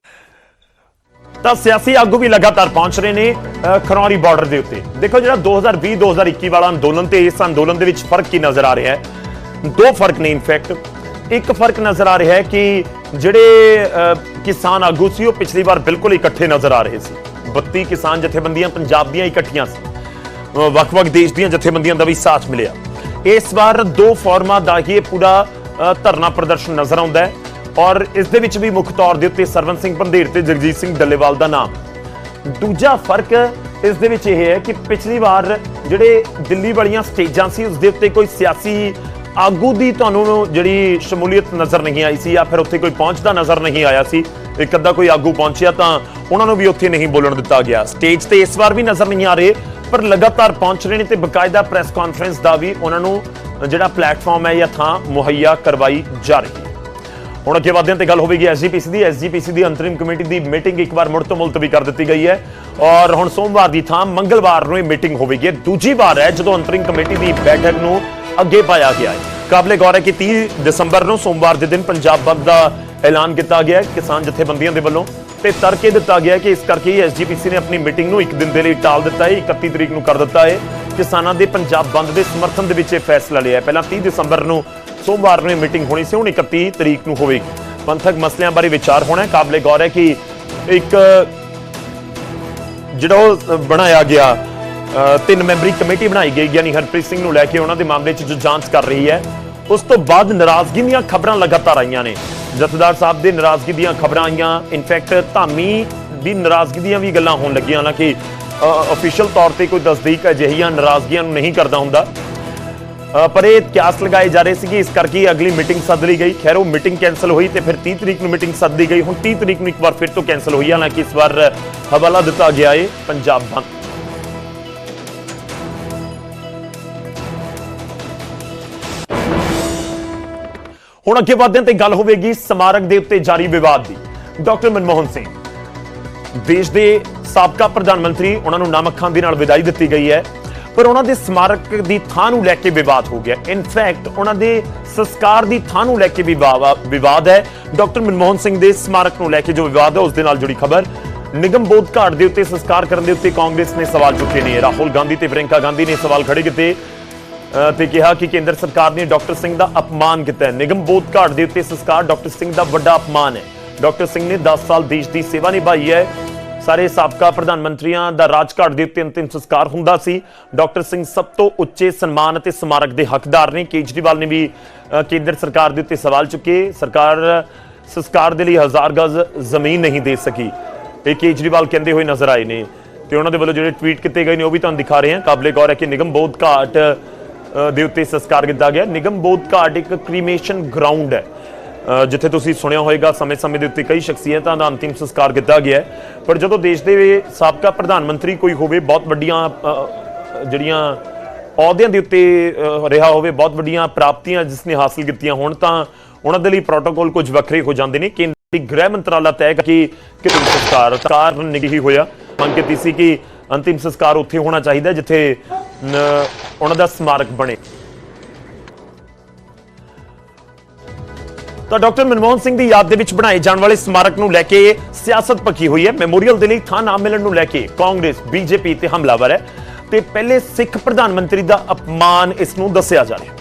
ਤਾਂ ਸਿਆਸੀ ਆਗੂ ਵੀ ਲਗਾਤਾਰ ਪਹੁੰਚ ਰਹੇ ਨੇ ਅ, ਖਨੌਰੀ ਬਾਰਡਰ ਦੇ ਉੱਤੇ। ਦੇਖੋ ਜਿਹੜਾ 2020-2021 ਵਾਲਾ ਅੰਦੋਲਨ ਤੇ ਇਸ ਅੰਦੋਲਨ ਦੇ ਵਿੱਚ ਫ਼ਰਕ ਕੀ ਨਜ਼ਰ ਆ ਰਿਹਾ ਹੈ? ਦੋ ਫ਼ਰਕ ਨੇ ਇਨਫੈਕਟ ਇੱਕ ਫ਼ਰਕ ਨਜ਼ਰ ਆ ਰਿਹਾ ਹੈ ਕਿ ਜਿਹੜੇ ਕਿਸਾਨ ਆਗੂ ਸੀ ਉਹ ਪਿਛਲੀ ਵਾਰ ਬਿਲਕੁਲ ਇਕੱਠੇ ਨਜ਼ਰ ਆ ਰਹੇ ਸੀ। 32 ਕਿਸਾਨ ਜਥੇਬੰਦੀਆਂ ਪੰਜਾਬ ਦੀਆਂ ਇਕੱਠੀਆਂ ਸੀ। ਵੱਖ-ਵੱਖ ਦੇਸ਼ ਦੀਆਂ ਜਥੇਬੰਦੀਆਂ ਦਾ ਵੀ ਸਾਥ ਮਿਲਿਆ। ਇਸ ਵਾਰ ਦੋ ਫੋਰਮਾਂ ਦਾ ਹੀ ਇਹ ਪੂਰਾ ਧਰਨਾ ਪ੍ਰਦਰਸ਼ਨ ਨਜ਼ਰ ਆਉਂਦਾ ਹੈ। ਔਰ ਇਸ ਦੇ ਵਿੱਚ ਵੀ ਮੁੱਖ ਤੌਰ ਦੇ ਉੱਤੇ ਸਰਵਨ ਸਿੰਘ ਪੰਧੇਰ ਤੇ ਜਗਜੀਤ ਸਿੰਘ ਡੱਲੇਵਾਲ ਦਾ ਨਾਮ। ਦੂਜਾ ਫ਼ਰਕ ਇਸ ਦੇ ਵਿੱਚ ਇਹ ਹੈ ਕਿ ਪਿਛਲੀ ਵਾਰ ਜਿਹੜੇ ਦਿੱਲੀ ਵਾਲੀਆਂ ਸਟੇਜਾਂ ਸੀ, ਉਸ ਦੇ ਉੱਤੇ ਕੋਈ ਸਿਆਸੀ ਆਗੂ ਦੀ ਤੁਹਾਨੂੰ ਜਿਹੜੀ ਸ਼ਮੂਲੀਅਤ ਨਜ਼ਰ ਨਹੀਂ ਆਈ ਸੀ ਜਾਂ ਫਿਰ ਉੱਥੇ ਕੋਈ ਪਹੁੰਚਦਾ ਨਜ਼ਰ ਨਹੀਂ ਆਇਆ ਸੀ, ਇੱਕ ਅੱਧਾ ਕੋਈ ਆਗੂ ਪਹੁੰਚਿਆ ਤਾਂ ਉਹਨਾਂ ਨੂੰ ਵੀ ਉੱਥੇ ਨਹੀਂ ਬੋਲਣ ਦਿੱਤਾ ਗਿਆ। ਸਟੇਜ ਤੇ ਇਸ ਵਾਰ ਵੀ ਨਜ਼ਰ ਨਹੀਂ ਆ ਰਹੇ, ਪਰ ਲਗਾਤਾਰ ਪਹੁੰਚ ਰਹੇ ਨੇ ਤੇ ਬਕਾਇਦਾ ਪ੍ਰੈਸ ਕਾਨਫਰੰਸ ਦਾ ਵੀ ਉਹਨਾਂ ਨੂੰ ਜਿਹੜਾ ਪਲੇਟਫਾਰਮ ਹੈ ਜਾਂ ਥਾਂ ਮੁਹੱਈਆ ਕਰਵਾਈ ਜਾ ਰਹੀ ਹੈ। ਹੁਣ ਅੱਗੇ ਵਧਦੇ ਤੇ ਗੱਲ ਹੋਵੇਗੀ ਐਸਜੀਪੀਸੀ ਦੀ। ਐਸਜੀਪੀਸੀ ਦੀ ਅੰਤਰਿਮ ਕਮੇਟੀ ਦੀ ਮੀਟਿੰਗ ਇੱਕ ਵਾਰ ਮੁੜ ਤੋਂ ਮੁਲਤਵੀ ਕਰ ਦਿੱਤੀ ਗਈ ਹੈ। ਔਰ ਹੁਣ ਸੋਮਵਾਰ ਦੀ ਥਾਂ ਮੰਗਲਵਾਰ ਨੂੰ ਇਹ ਮੀਟਿੰਗ ਹੋਵੇਗੀ ਦੂਜੀ ਵਾਰ ਹੈ ਜਦੋਂ ਅੰਤਰਿਮ ਕਮੇਟੀ ਦੀ ਬੈਠਕ ਨੂੰ ਅੱਗੇ ਪਾਇਆ ਗਿਆ ਹੈ। ਕਾਬਲੇ ਗੌਰ ਹੈ ਕਿ 30 ਦਸੰਬਰ ਨੂੰ ਸੋਮਵਾਰ ਦੇ ਦਿਨ ਪੰਜਾਬ ਬੰਦ ਦਾ ਐਲਾਨ ਕੀਤਾ ਗਿਆ ਹੈ ਕਿਸਾਨ ਜਥੇਬੰਦੀਆਂ ਦੇ ਵੱਲੋਂ ਤੇ ਤਰਕੇ ਦਿੱਤਾ ਗਿਆ ਕਿ ਇਸ ਕਰਕੇ ਹੀ ਐਸਜੀਪੀਸੀ ਨੇ ਆਪਣੀ ਮੀਟਿੰਗ ਨੂੰ ਇੱਕ ਦਿਨ ਦੇ ਲਈ ਟਾਲ ਦਿੱਤਾ ਹੈ। 31 ਤਰੀਕ ਨੂੰ ਕਰ ਦਿੱਤਾ ਹੈ। ਕਿਸਾਨਾਂ ਦੇ ਪੰਜਾਬ ਬੰਦ ਦੇ ਸਮਰਥਨ ਦੇ ਵਿੱਚ ਇਹ ਫੈਸਲਾ ਲਿਆ ਪਹਿਲਾਂ 30 ਦਸੰਬਰ ਨੂੰ ਸੋਮਵਾਰ ਨੂੰ ਇਹ ਮੀਟਿੰਗ ਹੋਣੀ ਸੀ, ਹੁਣ 31 ਤਰੀਕ ਨੂੰ ਹੋਵੇਗੀ। ਪੰਥਕ ਮਸਲਿਆਂ ਬਾਰੇ ਵਿਚਾਰ ਹੋਣਾ ਹੈ, ਕਾਬਲੇ ਗੌਰ ਹੈ ਕਿ ਇੱਕ, ਜਿਹੜਾ ਉਹ ਬਣਾਇਆ ਗਿਆ ਤਿੰਨ ਮੈਂਬਰੀ ਕਮੇਟੀ ਬਣਾਈ ਗਈ ਯਾਨੀ ਹਰਪ੍ਰੀਤ ਸਿੰਘ ਨੂੰ ਲੈ ਕੇ ਉਹਨਾਂ ਦੇ ਮਾਮਲੇ 'ਚ ਜੋ ਜਾਂਚ ਕਰ ਰਹੀ ਹੈ, ਉਸ ਤੋਂ ਬਾਅਦ ਨਾਰਾਜ਼ਗੀ ਦੀਆਂ ਖਬਰਾਂ ਲਗਾਤਾਰ ਆਈਆਂ ਨੇ। ਜਥੇਦਾਰ ਸਾਹਿਬ ਦੇ ਨਾਰਾਜ਼ਗੀ ਦੀਆਂ ਖਬਰਾਂ ਆਈਆਂ ਇਨਫੈਕਟ ਧਾਮੀ ਦੀ ਨਾਰਾਜ਼ਗੀ ਦੀਆਂ ਵੀ ਗੱਲਾਂ ਹੋਣ ਲੱਗੀਆਂ, ਹਾਲਾਂਕਿ ਅਫੀਸ਼ੀਅਲ ਤੌਰ ਤੇ ਕੋਈ ਤਸਦੀਕ ਅਜਿਹੀਆਂ ਨਾਰਾਜ਼ਗੀਆਂ ਨੂੰ ਨਹੀਂ ਕਰਦਾ ਹੁੰਦਾ। ਪਰ ਇਹ ਕਿਆਸ ਲਗਾਏ ਜਾ ਰਹੇ ਸੀ ਕਿ ਇਸ ਕਰਕੇ ਅਗਲੀ ਮੀਟਿੰਗ ਸੱਦ ਲਈ ਗਈ। ਖੈਰ, ਉਹ ਮੀਟਿੰਗ ਕੈਨਸਲ ਹੋਈ ਤੇ ਫਿਰ 30 ਤਰੀਕ ਨੂੰ ਮੀਟਿੰਗ ਸੱਦ ਲਈ ਗਈ। ਹੁਣ 30 ਤਰੀਕ ਨੂੰ ਇੱਕ ਵਾਰ ਫਿਰ ਤੋਂ ਕੈਨਸਲ ਹੋਈ ਹਾਲਾਂਕਿ ਇਸ ਵਾਰ ਹਵਾਲਾ ਦਿੱਤਾ ਗਿਆ ਹੈ ਪੰਜਾਬ ਬੰਦ। ਹੁਣ ਅੱਗੇ ਵਧਦੇ ਤੇ ਗੱਲ ਹੋਵੇਗੀ ਸਮਾਰਕ ਦੇ ਉੱਤੇ ਜਾਰੀ ਵਿਵਾਦ ਦੀ। ਡਾਕਟਰ ਮਨਮੋਹਨ ਸਿੰਘ, ਦੇਸ਼ ਦੇ ਸਾਬਕਾ ਪ੍ਰਧਾਨ ਮੰਤਰੀ, ਉਹਨਾਂ ਨੂੰ ਨਮ ਅੱਖਾਂ ਦੇ ਨਾਲ ਵਿਦਾਈ ਦਿੱਤੀ ਗਈ ਹੈ। ਪਰ ਉਹਨਾਂ ਦੇ ਸਮਾਰਕ ਦੀ ਥਾਂ ਨੂੰ ਲੈ ਕੇ ਵਿਵਾਦ ਹੋ ਗਿਆ। ਇਨਫੈਕਟ ਉਹਨਾਂ ਦੇ ਸੰਸਕਾਰ ਦੀ ਥਾਂ ਨੂੰ ਲੈ ਕੇ ਵੀ ਵਿਵਾਦ ਹੈ। ਡਾਕਟਰ ਮਨਮੋਹਨ ਸਿੰਘ ਦੇ ਸਮਾਰਕ ਨੂੰ ਲੈ ਕੇ ਜੋ ਵਿਵਾਦ ਹੈ ਉਸ ਦੇ ਨਾਲ ਜੁੜੀ ਖਬਰ। ਨਿਗਮ ਬੋਧ ਘਾਟ ਦੇ ਉੱਤੇ ਸੰਸਕਾਰ ਕਰਨ ਦੇ ਉੱਤੇ ਕਾਂਗਰਸ ਨੇ ਸਵਾਲ ਚੁੱਕੇ ਨੇ। ਰਾਹੁਲ ਗਾਂਧੀ ਤੇ ਪ੍ਰਿੰਕਾ ਗਾਂਧੀ ਨੇ ਸਵਾਲ ਖੜੇ ਕੀਤੇ ਅ, ਤੇ ਕਿਹਾ ਕਿ ਕੇਂਦਰ ਸਰਕਾਰ ਨੇ ਡਾਕਟਰ ਸਿੰਘ ਦਾ ਅਪਮਾਨ ਕੀਤਾ ਨਿਗਮ ਬੋਧ ਘਾਟ ਦੇ ਉੱਤੇ ਸੰਸਕਾਰ ਡਾਕਟਰ ਸਿੰਘ ਦਾ ਵੱਡਾ ਅਪਮਾਨ ਹੈ। ਡਾਕਟਰ ਸਿੰਘ ਨੇ 10 ਸਾਲ ਦੇਸ਼ ਦੀ ਸੇਵਾ ਨਿਭਾਈ ਹੈ। ਸਾਰੇ ਸਾਬਕਾ ਪ੍ਰਧਾਨ ਮੰਤਰੀਆਂ ਦਾ ਰਾਜਘਾਟ ਦੇ ਉੱਤੇ ਅੰਤਿਮ ਸੰਸਕਾਰ ਹੁੰਦਾ ਸੀ। ਡਾਕਟਰ ਸਿੰਘ ਸਭ ਤੋਂ ਉੱਚੇ ਸਨਮਾਨ ਅਤੇ ਸਮਾਰਕ ਦੇ ਹੱਕਦਾਰ ਨੇ ਕੇਜਰੀਵਾਲ ਨੇ ਵੀ ਕੇਂਦਰ ਸਰਕਾਰ ਦੇ ਉੱਤੇ ਸਵਾਲ ਚੁੱਕੇ। ਸਰਕਾਰ ਸੰਸਕਾਰ ਦੇ ਲਈ ਹਜ਼ਾਰ ਗਜ਼ ਜ਼ਮੀਨ ਨਹੀਂ ਦੇ ਸਕੀ। ਇਹ ਕੇਜਰੀਵਾਲ ਕਹਿੰਦੇ ਹੋਏ ਨਜ਼ਰ ਆਏ ਨੇ ਤੇ ਉਹਨਾਂ ਦੇ ਵੱਲੋਂ ਜਿਹੜੇ ਟਵੀਟ ਕੀਤੇ ਗਏ ਨੇ ਉਹ ਵੀ ਤੁਹਾਨੂੰ ਦਿਖਾ ਰਹੇ ਹਾਂ। ਕਾਬਲੇ ਗੌਰ ਹੈ ਕਿ ਨਿਗਮ ਬੋਧ ਘਾਟ ਦੇ ਉੱਤੇ ਸੰਸਕਾਰ ਕੀਤਾ ਗਿਆ। ਨਿਗਮ ਬੋਧ ਘਾਟ ਇੱਕ ਕ੍ਰੀਮੇਸ਼ਨ ਗਰਾਊਂਡ ਹੈ। ਜਿੱਥੇ ਤੁਸੀਂ ਸੁਣਿਆ ਹੋਵੇਗਾ ਸਮੇਂ-ਸਮੇਂ ਦੇ ਉੱਤੇ ਕਈ ਸ਼ਖਸੀਅਤਾਂ ਦਾ ਅੰਤਿਮ ਸੰਸਕਾਰ ਕੀਤਾ ਗਿਆ ਪਰ ਜਦੋਂ ਦੇਸ਼ ਦੇ ਸਾਬਕਾ ਪ੍ਰਧਾਨ ਮੰਤਰੀ ਕੋਈ ਹੋਵੇ, ਬਹੁਤ ਵੱਡੀਆਂ ਜਿਹੜੀਆਂ ਅਹੁਦਿਆਂ ਦੇ ਉੱਤੇ ਰਿਹਾ ਹੋਵੇ, ਬਹੁਤ ਵੱਡੀਆਂ ਪ੍ਰਾਪਤੀਆਂ ਜਿਸ ਨੇ ਹਾਸਲ ਕੀਤੀਆਂ ਹੋਣ, ਤਾਂ ਉਹਨਾਂ ਦੇ ਲਈ ਪ੍ਰੋਟੋਕੋਲ ਕੁਝ ਵੱਖਰੇ ਹੋ ਜਾਂਦੇ ਨੇ। ਕੇਂਦਰੀ ਗ੍ਰਹਿ ਮੰਤਰਾਲਾ ਤੈਅ ਕਰ ਕਿ ਕਿਤੇ ਸੰਸਕਾਰ ਸਰਕਾਰ ਨੇ ਹੋਇਆ। ਮੰਗ ਕੀਤੀ ਸੀ ਕਿ ਅੰਤਿਮ ਸੰਸਕਾਰ ਉੱਥੇ ਹੋਣਾ ਚਾਹੀਦਾ, ਜਿੱਥੇ ਉਹਨਾਂ ਦਾ ਸਮਾਰਕ ਬਣੇ। ਤਾਂ ਡਾਕਟਰ ਮਨਮੋਹਨ ਸਿੰਘ ਦੀ ਯਾਦ ਦੇ ਵਿੱਚ ਬਣਾਏ ਜਾਣ ਵਾਲੇ ਸਮਾਰਕ ਨੂੰ ਲੈ ਕੇ ਸਿਆਸਤ ਪੱਕੀ ਹੋਈ ਹੈ। ਮੈਮੋਰੀਅਲ ਦੇ ਲਈ ਥਾਂ ਨਾ ਮਿਲਣ ਨੂੰ ਲੈ ਕੇ ਕਾਂਗਰਸ, ਬੀਜੇਪੀ ਤੇ ਹਮਲਾਵਰ ਹੈ। ਤੇ ਪਹਿਲੇ ਸਿੱਖ ਪ੍ਰਧਾਨ ਮੰਤਰੀ ਦਾ ਅਪਮਾਨ ਇਸ ਨੂੰ ਦੱਸਿਆ ਜਾ ਰਿਹਾ ਹੈ।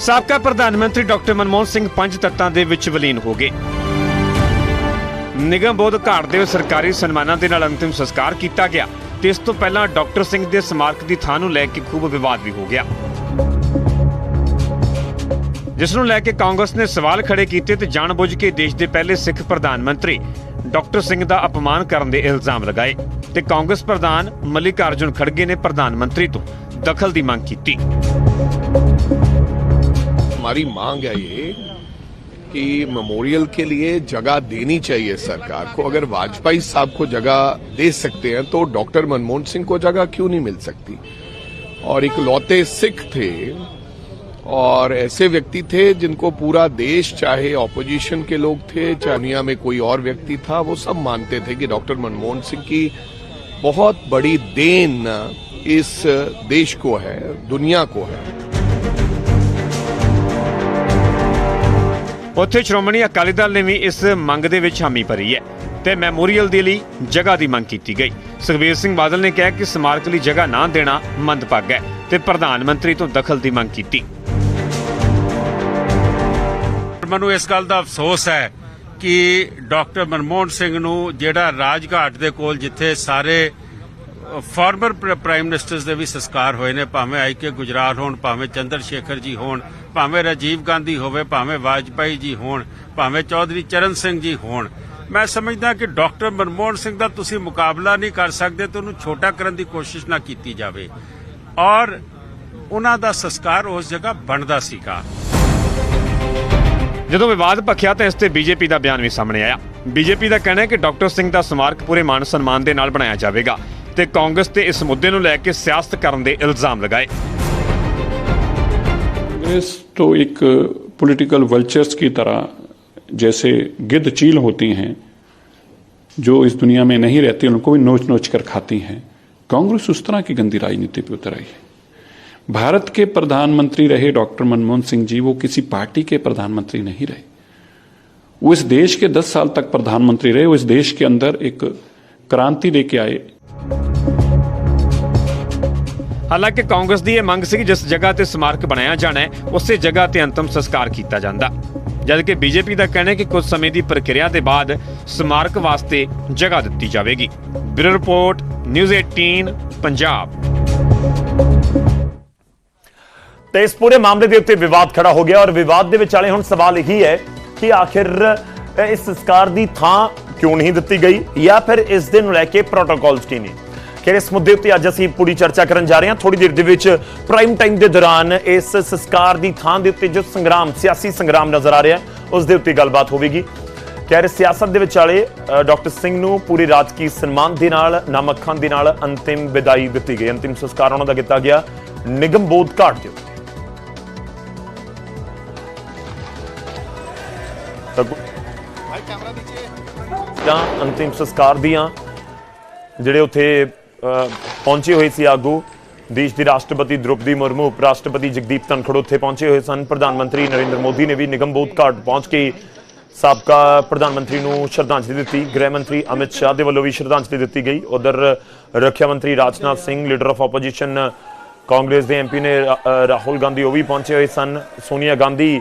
ਸਾਬਕਾ ਪ੍ਰਧਾਨ ਮੰਤਰੀ ਡਾਕਟਰ ਮਨਮੋਹਨ ਸਿੰਘ ਪੰਜ ਤੱਤਾਂ ਦੇ ਵਿੱਚ ਵਿਲੀਨ ਹੋ ਗਏ। ਨਿਗਮ ਬੋਧ ਘਾਟ ਦੇ ਸਰਕਾਰੀ ਸਨਮਾਨਾਂ ਦੇ ਨਾਲ ਅੰਤਿਮ ਸੰਸਕਾਰ ਕੀਤਾ ਗਿਆ ਤੇ ਇਸ ਤੋਂ ਪਹਿਲਾਂ ਡਾਕਟਰ ਸਿੰਘ ਦੇ ਸਮਾਰਕ ਦੀ ਥਾਂ ਨੂੰ ਲੈ ਕੇ ਖੂਬ ਵਿਵਾਦ ਵੀ ਹੋ ਗਿਆ ਜਿਸ ਨੂੰ ਲੈ ਕੇ ਕਾਂਗਰਸ ਨੇ ਸਵਾਲ ਖੜੇ ਕੀਤੇ ਤੇ ਜਾਣਬੁੱਝ ਕੇ ਦੇਸ਼ ਦੇ ਪਹਿਲੇ ਸਿੱਖ ਪ੍ਰਧਾਨ ਮੰਤਰੀ ਡਾਕਟਰ ਸਿੰਘ ਦਾ ਅਪਮਾਨ ਕਰਨ ਦੇ ਇਲਜ਼ਾਮ ਲਗਾਏ ਤੇ ਕਾਂਗਰਸ ਪ੍ਰਧਾਨ ਮੱਲਿਕਾਰਜੁਨ ਖੜਗੇ ਨੇ ਪ੍ਰਧਾਨ ਮੰਤਰੀ ਤੋਂ ਦਖਲ ਦੀ ਮੰਗ ਕੀਤੀ हमारी मांग है ये कि मेमोरियल के लिए जगह देनी चाहिए सरकार को। अगर वाजपेयी साहब को जगह दे सकते हैं तो डॉक्टर मनमोहन सिंह को जगह क्यों नहीं मिल सकती? और इकलौते सिख थे, और ऐसे व्यक्ति थे जिनको पूरा देश, चाहे ऑपोजिशन के लोग थे चाहे दुनिया में कोई और व्यक्ति था, वो सब मानते थे कि डॉक्टर मनमोहन सिंह की बहुत बड़ी देन इस देश को है, दुनिया को है। ਉੱਥੇ ਸ਼੍ਰੋਮਣੀ ਅਕਾਲੀ ਦਲ ਨੇ ਵੀ ਇਸ ਮੰਗ ਦੇ ਵਿੱਚ ਹਾਮੀ ਭਰੀ ਹੈ ਤੇ ਮੈਮੋਰੀਅਲ ਦੇ ਲਈ ਜਗ੍ਹਾ ਦੀ ਮੰਗ ਕੀਤੀ ਗਈ। ਸੁਖਬੀਰ ਸਿੰਘ ਬਾਦਲ ਨੇ ਕਿਹਾ ਕਿ ਸਮਾਰਕ ਲਈ ਜਗ੍ਹਾ ਨਾ ਦੇਣਾ ਮੰਦਭਾਗਾ ਹੈ ਤੇ ਪ੍ਰਧਾਨ ਮੰਤਰੀ ਤੋਂ ਦਖਲ ਦੀ ਮੰਗ ਕੀਤੀ। ਮੈਨੂੰ ਇਸ ਗੱਲ ਦਾ ਅਫਸੋਸ ਹੈ ਕਿ ਡਾਕਟਰ ਮਨਮੋਹਨ ਸਿੰਘ ਨੂੰ ਜਿਹੜਾ ਰਾਜਘਾਟ ਦੇ ਕੋਲ ਜਿੱਥੇ ਸਾਰੇ ਫਾਰਮਰ ਪ੍ਰਾਈਮ ਮਿਨਿਸਟਰਸ ਦੇ ਵੀ ਸੰਸਕਾਰ ਹੋਏ ਨੇ, ਭਾਵੇਂ ਆਈ ਕੇ ਗੁਜਰਾਲ ਹੋਣ, ਭਾਵੇਂ ਚੰਦਰ ਸ਼ੇਖਰ ਜੀ ਹੋਣ, ਭਾਵੇਂ ਰਾਜੀਵ ਗਾਂਧੀ ਹੋਵੇ, ਭਾਵੇਂ ਵਾਜਪਾਈ ਜੀ ਹੋਣ, ਭਾਵੇਂ ਚੌਧਰੀ ਚਰਨ ਸਿੰਘ ਜੀ ਹੋਣ। ਮੈਂ ਸਮਝਦਾ ਕਿ ਡਾਕਟਰ ਮਨਮੋਹਨ ਸਿੰਘ ਦਾ ਤੁਸੀਂ ਮੁਕਾਬਲਾ ਨਹੀਂ ਕਰ ਸਕਦੇ ਤੇ ਉਹਨੂੰ ਛੋਟਾ ਕਰਨ ਦੀ ਕੋਸ਼ਿਸ਼ ਨਾ ਕੀਤੀ ਜਾਵੇ। ਔਰ ਉਹਨਾਂ ਦਾ ਸੰਸਕਾਰ ਉਸ ਜਗ੍ਹਾ ਬਣਦਾ ਸੀਗਾ। ਜਦੋਂ ਵਿਵਾਦ ਭਖਿਆ ਤਾਂ ਇਸ ਤੇ ਬੀਜੇਪੀ ਦਾ ਬਿਆਨ ਵੀ ਸਾਹਮਣੇ ਆਇਆ। ਬੀਜੇਪੀ ਦਾ ਕਹਿਣਾ ਹੈ ਕਿ ਡਾਕਟਰ ਸਿੰਘ ਦਾ ਸਮਾਰਕ ਪੂਰੇ ਮਾਨ ਸਨਮਾਨ ਦੇ ਨਾਲ ਬਣਾਇਆ ਜਾਵੇਗਾ। ਤੇ ਕਾਂਗਰਸ ਤੇ ਇਸ ਮੁੱਦੇ ਨੂੰ ਲੈ ਕੇ ਸਿਆਸਤ ਕਰਨ ਦੇ ਇਲਜ਼ਾਮ ਲਗਾਏ कांग्रेस तो एक पॉलिटिकल वल्चर्स की तरह जैसे गिद्ध चील होती हैं जो इस दुनिया में नहीं रहती उनको भी नोच नोच कर खाती हैं कांग्रेस उस तरह की गंदी राजनीति पे उतर आई है भारत के प्रधानमंत्री रहे डॉक्टर मनमोहन सिंह जी वो किसी पार्टी के प्रधानमंत्री नहीं रहे वो इस देश के दस साल तक प्रधानमंत्री रहे वो इस देश के अंदर एक क्रांति लेके आए ਹਾਲਾਂਕਿ ਕਾਂਗਰਸ ਦੀ ਇਹ ਮੰਗ ਸੀ ਕਿ ਜਿਸ ਜਗ੍ਹਾ ਤੇ ਸਮਾਰਕ ਬਣਾਇਆ ਜਾਣਾ ਹੈ, ਉਸੇ ਜਗ੍ਹਾ ਤੇ ਅੰਤਮ ਸੰਸਕਾਰ ਕੀਤਾ ਜਾਂਦਾ। ਜਦਕਿ ਬੀਜੇਪੀ ਦਾ ਕਹਿਣਾ ਹੈ ਕਿ ਕੁਝ ਸਮੇਂ ਦੀ ਪ੍ਰਕਿਰਿਆ ਦੇ ਬਾਅਦ ਸਮਾਰਕ ਵਾਸਤੇ ਜਗ੍ਹਾ ਦਿੱਤੀ ਜਾਵੇਗੀ। Bureau report, news 18 Punjab. ਤੇ ਇਸ ਪੂਰੇ ਮਾਮਲੇ ਦੇ ਉੱਤੇ ਵਿਵਾਦ ਖੜਾ ਹੋ ਗਿਆ ਔਰ ਵਿਵਾਦ ਦੇ ਵਿਚਾਲੇ ਹੁਣ ਸਵਾਲ ਇਹੀ ਹੈ ਕਿ ਆਖਿਰ ਇਸ ਸੰਸਕਾਰ ਦੀ ਥਾਂ ਕਿਉਂ ਨਹੀਂ ਦਿੱਤੀ ਗਈ ਜਾਂ ਫਿਰ ਇਸ ਦੇ ਨੂੰ ਲੈ ਕੇ ਪ੍ਰੋਟੋਕਾਲਸ ਕੀ ਨੇ? ਕਿ ਇਸ ਮੁੱਦੇ ਉੱਤੇ ਅੱਜ ਅਸੀਂ ਪੂਰੀ ਚਰਚਾ ਕਰਨ ਜਾ ਰਹੇ ਹਾਂ। ਥੋੜੀ ਦੇਰ ਦੇ ਵਿੱਚ ਪ੍ਰਾਈਮ ਟਾਈਮ ਦੇ ਦੌਰਾਨ ਇਸ ਸੰਸਕਾਰ ਦੀ ਥਾਂ ਦੇ ਉੱਤੇ ਜੋ ਸੰਗਰਾਮ, ਸਿਆਸੀ ਸੰਗਰਾਮ ਨਜ਼ਰ ਆ ਰਿਹਾ ਉਸ ਦੇ ਉੱਤੇ ਗੱਲਬਾਤ ਹੋਵੇਗੀ। ਕਹਿ ਰਹੇ ਸਿਆਸਤ ਦੇ ਵਿਚਾਲੇ ਡਾਕਟਰ ਸਿੰਘ ਨੂੰ ਪੂਰੇ ਰਾਜਕੀ ਸਨਮਾਨ ਦੇ ਨਾਲ ਨਾਮ ਅੱਖਾਂ ਦੇ ਨਾਲ ਅੰਤਿਮ ਵਿਦਾਈ ਦਿੱਤੀ ਗਈ। ਅੰਤਿਮ ਸੰਸਕਾਰ ਉਹਨਾਂ ਦਾ ਕੀਤਾ ਗਿਆ ਨਿਗਮ ਬੋਧ ਘਾਟ ਦੇ ਉੱਤੇ। ਜਾਂ ਅੰਤਿਮ ਸੰਸਕਾਰ ਦੀਆਂ ਜਿਹੜੇ ਉੱਥੇ ਪਹੁੰਚੇ ਹੋਏ ਸੀ ਆਗੂ, ਦੇਸ਼ ਦੀ ਰਾਸ਼ਟਰਪਤੀ ਦ੍ਰੋਪਦੀ ਮੁਰਮੂ ਉਪ ਰਾਸ਼ਟਰਪਤੀ ਜਗਦੀਪ ਧਨਖੜ ਉੱਥੇ ਪਹੁੰਚੇ ਹੋਏ ਸਨ। ਪ੍ਰਧਾਨ ਮੰਤਰੀ ਨਰਿੰਦਰ ਮੋਦੀ ਨੇ ਵੀ ਨਿਗਮ ਬੋਧ ਘਾਟ ਪਹੁੰਚ ਕੇ ਸਾਬਕਾ ਪ੍ਰਧਾਨ ਮੰਤਰੀ ਨੂੰ ਸ਼ਰਧਾਂਜਲੀ ਦਿੱਤੀ। ਗ੍ਰਹਿ ਮੰਤਰੀ ਅਮਿਤ ਸ਼ਾਹ ਦੇ ਵੱਲੋਂ ਵੀ ਸ਼ਰਧਾਂਜਲੀ ਦਿੱਤੀ ਗਈ। ਉਧਰ ਰੱਖਿਆ ਮੰਤਰੀ Rajnath Singh, leader of opposition Congress ਦੇ ਐਮਪੀ ਨੇ ਰਾਹੁਲ ਗਾਂਧੀ ਉਹ ਵੀ ਪਹੁੰਚੇ ਹੋਏ ਸਨ। ਸੋਨੀਆ ਗਾਂਧੀ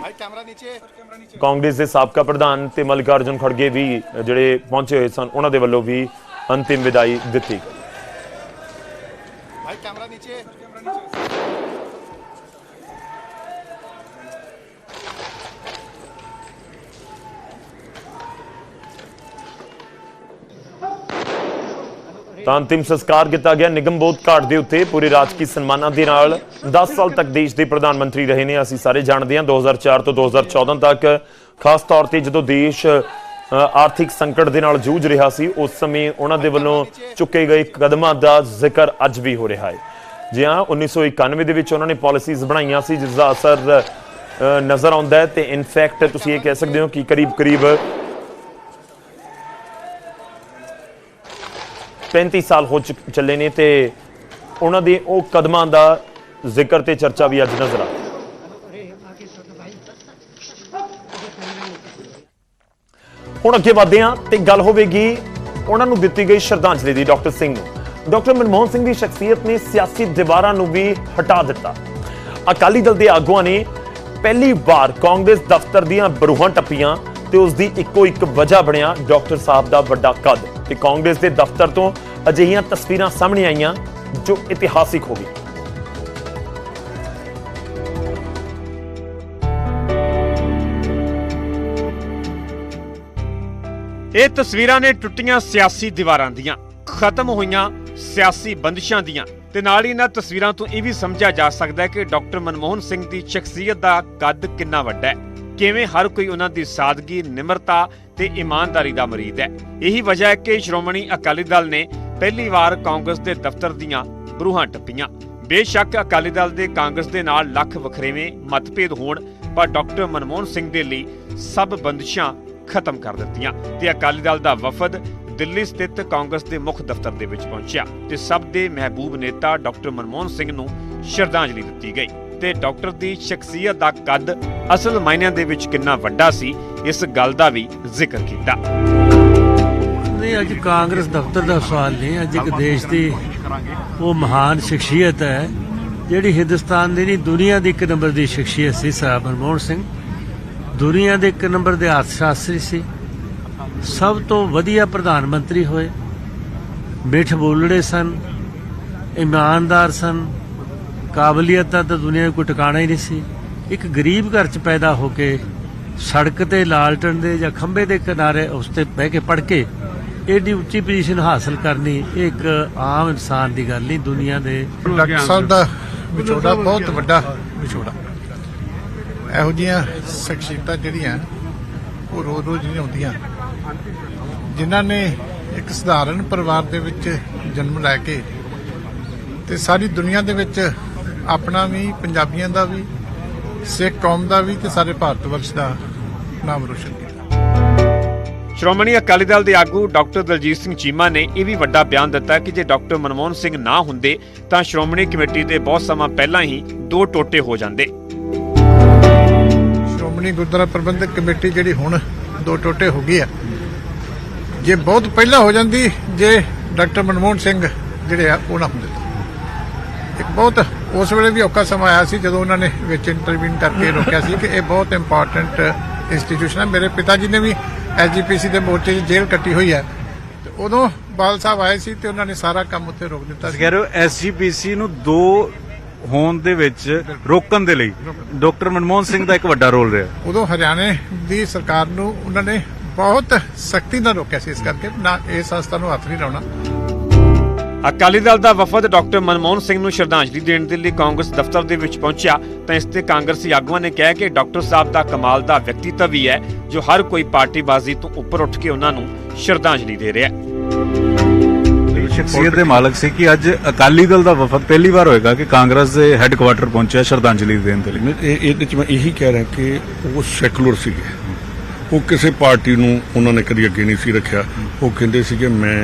ਕਾਂਗਰਸ ਦੇ ਸਾਬਕਾ ਪ੍ਰਧਾਨ ਤੇ ਮੱਲਿਕਾਰਜੁਨ ਖੜਗੇ ਵੀ ਜਿਹੜੇ ਪਹੁੰਚੇ ਹੋਏ ਸਨ, ਉਹਨਾਂ ਦੇ ਵੱਲੋਂ ਵੀ ਅੰਤਿਮ ਵਿਦਾਈ ਦਿੱਤੀ ਗਈ। ਤਾਂ ਅੰਤਿਮ ਸੰਸਕਾਰ ਕੀਤਾ ਗਿਆ। ਨਿਗਮ ਬੋਧ ਘਾਟ ਦੇ ਉੱਤੇ ਪੂਰੇ ਰਾਜਕੀ ਸਨਮਾਨਾਂ ਦੇ ਨਾਲ 10 ਸਾਲ ਤੱਕ ਦੇਸ਼ ਦੇ ਪ੍ਰਧਾਨ ਮੰਤਰੀ ਰਹੇ ਨੇ। ਅਸੀਂ ਸਾਰੇ ਜਾਣਦੇ ਹਾਂ 2004 ਤੋਂ 2014 ਤੱਕ ਖਾਸ ਤੌਰ ਤੇ ਜਦੋਂ ਦੇਸ਼ ਆਰਥਿਕ ਸੰਕਟ ਦੇ ਨਾਲ ਜੂਝ ਰਿਹਾ ਸੀ, ਉਸ ਸਮੇਂ ਉਹਨਾਂ ਦੇ ਵੱਲੋਂ ਚੁੱਕੇ ਗਏ ਕਦਮਾਂ ਦਾ ਜ਼ਿਕਰ ਅੱਜ ਵੀ ਹੋ ਰਿਹਾ ਹੈ। ਜੀ ਹਾਂ 1991 ਦੇ ਵਿੱਚ ਉਹਨਾਂ ਨੇ ਪਾਲਿਸੀਜ਼ ਬਣਾਈਆਂ ਸੀ, ਜਿਸ ਦਾ ਅਸਰ ਨਜ਼ਰ ਆਉਂਦਾ ਹੈ ਤੇ ਇਨਫੈਕਟ ਤੁਸੀਂ ਇਹ ਕਹਿ ਸਕਦੇ ਹੋ ਕਿ ਕਰੀਬ ਕਰੀਬ 35 ਸਾਲ ਹੋ ਚੁੱਕ- ਚੱਲੇ ਨੇ ਤੇ ਉਹਨਾਂ ਦੇ ਉਹ ਕਦਮਾਂ ਦਾ ਜ਼ਿਕਰ ਤੇ ਚਰਚਾ ਵੀ ਅੱਜ ਨਜ਼ਰ ਆ ਹੁਣ ਅੱਗੇ ਵਧਦੇ ਹਾਂ ਤੇ ਗੱਲ ਹੋਵੇਗੀ ਉਹਨਾਂ ਨੂੰ ਦਿੱਤੀ ਗਈ ਸ਼ਰਧਾਂਜਲੀ ਦੀ, ਡਾਕਟਰ ਸਿੰਘ ਨੂੰ। ਡਾਕਟਰ ਮਨਮੋਹਨ ਸਿੰਘ ਦੀ ਸ਼ਖਸੀਅਤ ਨੇ ਸਿਆਸੀ ਦੀਵਾਰਾਂ ਨੂੰ ਵੀ ਹਟਾ ਦਿੱਤਾ। ਅਕਾਲੀ ਦਲ ਦੇ ਆਗੂਆਂ ਨੇ ਪਹਿਲੀ ਵਾਰ ਕਾਂਗਰਸ ਦਫ਼ਤਰ ਦੀਆਂ ਬਰੂਹਾਂ ਟੱਪੀਆਂ ਤੇ ਉਸ ਦੀ ਇੱਕੋ ਇੱਕ ਵਜ੍ਹਾ ਬਣਿਆ ਡਾਕਟਰ ਸਾਹਿਬ ਦਾ ਵੱਡਾ ਕੱਦ ਤੇ ਕਾਂਗਰਸ ਦੇ ਦਫ਼ਤਰ ਤੋਂ ਅਜਿਹੀਆਂ ਤਸਵੀਰਾਂ ਸਾਹਮਣੇ ਆਈਆਂ ਜੋ ਇਤਿਹਾਸਿਕ ਹੋ ਗਈ ਇਹ ਤਸਵੀਰਾਂ ਨੇ ਟੁੱਟੀਆਂ ਸਿਆਸੀ ਦੀਵਾਰਾਂ ਦੀਆਂ, ਖਤਮ ਹੋਈਆਂ ਸਿਆਸੀ ਬੰਦਿਸ਼ਾਂ ਦੀਆਂ ਤੇ ਨਾਲ ਹੀ ਇਹਨਾਂ ਤਸਵੀਰਾਂ ਤੋਂ ਇਹ ਵੀ ਸਮਝਿਆ ਜਾ ਸਕਦਾ ਹੈ ਕਿ ਡਾਕਟਰ ਮਨਮੋਹਨ ਸਿੰਘ ਦੀ ਸ਼ਖਸੀਅਤ ਦਾ ਕੱਦ ਕਿੰਨਾ ਵੱਡਾ ਹੈ। ਕਿਵੇਂ ਹਰ ਕੋਈ ਉਹਨਾਂ ਦੀ ਸਾਦਗੀ, ਨਿਮਰਤਾ ਤੇ ਇਮਾਨਦਾਰੀ ਦਾ ਮਰੀਦ ਹੈ? ਇਹੀ ਵਜ੍ਹਾ ਹੈ ਕਿ ਸ਼੍ਰੋਮਣੀ ਅਕਾਲੀ ਦਲ ਨੇ ਪਹਿਲੀ ਵਾਰ ਕਾਂਗਰਸ ਦੇ ਦਫ਼ਤਰ ਦੀਆਂ ਬਰੂਹਾਂ ਟੱਪੀਆਂ। ਬੇਸ਼ੱਕ ਅਕਾਲੀ ਦਲ ਦੇ ਕਾਂਗਰਸ ਦੇ ਨਾਲ ਲੱਖ ਵਖਰੇਵੇਂ ਮਤਭੇਦ ਹੋਣ, ਪਰ ਡਾਕਟਰ ਮਨਮੋਹਨ ਸਿੰਘ ਦੇ ਲਈ ਸਭ ਬੰਦਸ਼ਾਂ ਖਤਮ ਕਰ ਦਿੱਤੀਆਂ ਤੇ ਅਕਾਲੀ ਦਲ ਦਾ ਵਫਦ ਦਿੱਲੀ ਸਥਿਤ ਕਾਂਗਰਸ ਦੇ ਮੁੱਖ ਦਫ਼ਤਰ ਦੇ ਵਿੱਚ ਪਹੁੰਚਿਆ ਤੇ ਸਭ ਦੇ ਮਹਿਬੂਬ ਨੇਤਾ ਡਾਕਟਰ ਮਨਮੋਹਨ ਸਿੰਘ ਨੂੰ ਸ਼ਰਧਾਂਜਲੀ ਦਿੱਤੀ ਗਈ ਤੇ ਡਾਕਟਰ ਦੀ ਸ਼ਖਸੀਅਤ ਦਾ ਕੱਦ ਅਸਲ ਮਾਇਨਿਆਂ ਦੇ ਵਿੱਚ ਕਿੰਨਾ ਵੱਡਾ ਸੀ, ਇਸ ਗੱਲ ਦਾ ਵੀ ਜ਼ਿਕਰ ਕੀਤਾ। ਨਹੀਂ, ਅੱਜ ਕਾਂਗਰਸ ਦਫ਼ਤਰ ਦਾ ਸਵਾਲ ਨਹੀਂ, ਅੱਜ ਇੱਕ ਦੇਸ਼ ਦੀ ਉਹ ਮਹਾਨ ਸ਼ਖਸੀਅਤ ਹੈ, ਜਿਹੜੀ ਹਿੰਦੁਸਤਾਨ ਦੀ ਨਹੀਂ, ਦੁਨੀਆ ਦੀ ਇੱਕ ਨੰਬਰ ਦੀ ਸ਼ਖਸੀਅਤ ਸੀ ਸਾਹਿਬ ਮਨਮੋਹਨ ਸਿੰਘ। ਦੁਨੀਆ ਦੇ ਇੱਕ ਨੰਬਰ ਦੇ ਅਰਥ ਸ਼ਾਸਤਰੀ ਸੀ। ਸਭ ਤੋਂ ਵਧੀਆ ਪ੍ਰਧਾਨ ਮੰਤਰੀ ਹੋਏ। ਮਿੱਠ ਬੋਲੜੇ ਸਨ, ਇਮਾਨਦਾਰ ਸਨ। ਕਾਬਲੀਅਤ ਦਾ ਤਾਂ ਦੁਨੀਆ ਵਿੱਚ ਕੋਈ ਟਿਕਾਣਾ ਹੀ ਨਹੀਂ ਸੀ। ਇੱਕ ਗਰੀਬ ਘਰ 'ਚ ਪੈਦਾ ਹੋ ਕੇ ਸੜਕ ਤੇ ਲਾਲਟਣ ਦੇ ਜਾਂ ਖੰਭੇ ਦੇ ਕਿਨਾਰੇ ਉਸ ਤੇ ਬਹਿ ਕੇ ਪੜ ਕੇ ਏਡੀ ਉੱਚੀ ਪੋਜੀਸ਼ਨ ਹਾਸਲ ਕਰਨੀ ਇਹ ਇੱਕ ਆਮ ਇਨਸਾਨ ਦੀ ਗੱਲ ਨਹੀਂ, ਦੁਨੀਆ ਦੇ ਡਾਕਟਰ ਸਾਹਿਬ ਦਾ ਵਿਛੋੜਾ ਬਹੁਤ ਵੱਡਾ ਵਿਛੋੜਾ। ਇਹੋ ਜਿਹੀਆਂ ਸ਼ਖਸੀਅਤਾਂ ਜਿਹੜੀਆਂ ਉਹ ਰੋਜ਼ ਰੋਜ਼ ਨਹੀਂ ਆਉਂਦੀਆਂ। ਜਿਨ੍ਹਾਂ ਨੇ ਇੱਕ ਸਧਾਰਨ ਪਰਿਵਾਰ ਦੇ ਵਿੱਚ ਜਨਮ ਲੈ ਕੇ ਤੇ ਸਾਰੀ ਦੁਨੀਆ ਦੇ ਵਿੱਚ ਆਪਣਾ ਵੀ ਪੰਜਾਬੀਆਂ ਦਾ ਵੀ ਸਿੱਖ ਕੌਮ ਦਾ ਵੀ ਤੇ ਸਾਰੇ ਭਾਰਤ ਵਰਸ਼ ਦਾ ਨਾਮ ਰੋਸ਼ਨ ਕੀਤਾ। ਸ਼੍ਰੋਮਣੀ ਅਕਾਲੀ ਦਲ ਦੇ ਆਗੂ ਡਾਕਟਰ ਦਲਜੀਤ ਸਿੰਘ ਚੀਮਾ ਨੇ ਇਹ ਵੀ ਵੱਡਾ ਬਿਆਨ ਦਿੱਤਾ ਕਿ ਜੇ ਡਾਕਟਰ ਮਨਮੋਹਨ ਸਿੰਘ ਨਾ ਹੁੰਦੇ ਤਾਂ ਸ਼੍ਰੋਮਣੀ ਕਮੇਟੀ ਦੇ ਬਹੁਤ ਸਮਾਂ ਪਹਿਲਾਂ ਹੀ ਦੋ ਟੋਟੇ ਹੋ ਜਾਂਦੇ। ਸ਼੍ਰੋਮਣੀ ਗੁਰਦੁਆਰਾ ਪ੍ਰਬੰਧਕ ਕਮੇਟੀ ਜਿਹੜੀ ਹੁਣ ਦੋ ਟੋਟੇ ਹੋ ਗਈ ਆ ਜੇ ਬਹੁਤ ਪਹਿਲਾਂ ਹੋ ਜਾਂਦੀ ਜੇ ਡਾਕਟਰ ਮਨਮੋਹਨ ਸਿੰਘ ਜਿਹੜੇ ਆ ਉਹ ਨਾ ਹੁੰਦੇ। ਇੱਕ ਬਹੁਤ ਉਸ ਵੇਲੇ ਵੀ ਔਖਾ ਸਮਾਂ ਆਇਆ ਸੀ ਜਦੋਂ ਉਹਨਾਂ ਨੇ ਵਿੱਚ ਇੰਟਰਵੀਨ ਕਰਕੇ ਰੋਕਿਆ ਸੀ ਕਿ ਇਹ ਬਹੁਤ ਇੰਪੋਰਟੈਂਟ ਇੰਸਟੀਟਿਊਸ਼ਨ ਹੈ ਮੇਰੇ ਪਿਤਾ ਜੀ ਨੇ ਵੀ ਐਸਜੀਪੀਸੀ ਦੇ ਮੋਰਚੇ 'ਚ ਜੇਲ੍ਹ ਕੱਟੀ ਹੋਈ ਹੈ ਤੇ ਉਦੋਂ ਬਾਲ ਸਾਹਿਬ ਆਏ ਸੀ ਤੇ ਉਹਨਾਂ ਨੇ ਸਾਰਾ ਕੰਮ ਉੱਥੇ ਰੋਕ ਦਿੱਤਾ ਸੀ। ਕਹਿ ਰਹੇ ਹੋ ਐਸਜੀਪੀਸੀ ਨੂੰ ਦੋ ਹੋਣ ਦੇ ਵਿੱਚ ਰੋਕਣ ਦੇ ਲਈ। ਡਾਕਟਰ ਮਨਮੋਹਨ ਸਿੰਘ ਦਾ ਇੱਕ ਵੱਡਾ ਰੋਲ ਰਿਹਾ। ਉਦੋਂ ਹਰਿਆਣੇ ਦੀ ਸਰਕਾਰ ਨੂੰ ਉਹਨਾਂ ਨੇ ਬਹੁਤ ਸਖਤੀ ਨਾਲ ਰੋਕਿਆ ਸੀ ਇਸ ਕਰਕੇ ਨਾ ਇਹ ਸੰਸਥਾ ਨੂੰ ਹੱਥ ਨਹੀਂ ਲਾਉਣਾ। ਅਕਾਲੀ ਦਲ ਦਾ ਵਫਦ ਡਾਕਟਰ ਮਨਮੋਹਨ ਸਿੰਘ ਨੂੰ ਸ਼ਰਧਾਂਜਲੀ ਦੇਣ ਦੇ ਲਈ ਕਾਂਗਰਸ ਦਫ਼ਤਰ ਦੇ ਵਿੱਚ ਪਹੁੰਚਿਆ ਤਾਂ ਇਸ ਤੇ ਕਾਂਗਰਸੀ ਆਗੂਆਂ ਨੇ ਕਿਹਾ ਕਿ ਡਾਕਟਰ ਸਾਹਿਬ ਦਾ ਕਮਾਲ ਦਾ ਵਿਅਕਤੀਤਵ ਵੀ ਹੈ ਜੋ ਹਰ ਕੋਈ ਪਾਰਟੀਬਾਜ਼ੀ ਤੋਂ ਉੱਪਰ ਉੱਠ ਕੇ ਉਹਨਾਂ ਨੂੰ ਸ਼ਰਧਾਂਜਲੀ ਦੇ ਰਿਹਾ ਹੈ। ਸ਼ਖਸੀਅਤ ਦੇ ਮਾਲਕ ਸੀ ਕਿ ਅੱਜ ਅਕਾਲੀ ਦਲ ਦਾ ਵਫਦ ਪਹਿਲੀ ਵਾਰ ਹੋਏਗਾ ਕਿ ਕਾਂਗਰਸ ਦੇ ਹੈੱਡਕੁਆਟਰ ਪਹੁੰਚਿਆ ਸ਼ਰਧਾਂਜਲੀ ਦੇਣ ਦੇ ਲਈ। ਇਹ ਇਹਦੇ ਚ ਮੈਂ ਇਹੀ ਕਹਿ ਰਿਹਾ ਕਿ ਉਹ ਸੈਕੂਲਰ ਸੀਗੇ। ਉਹ ਕਿਸੇ ਪਾਰਟੀ ਨੂੰ ਉਹਨਾਂ ਨੇ ਕਦੀ ਅੱਗੇ ਨਹੀਂ ਸੀ ਰੱਖਿਆ। ਉਹ ਕਹਿੰਦੇ ਸੀ ਕਿ ਮੈਂ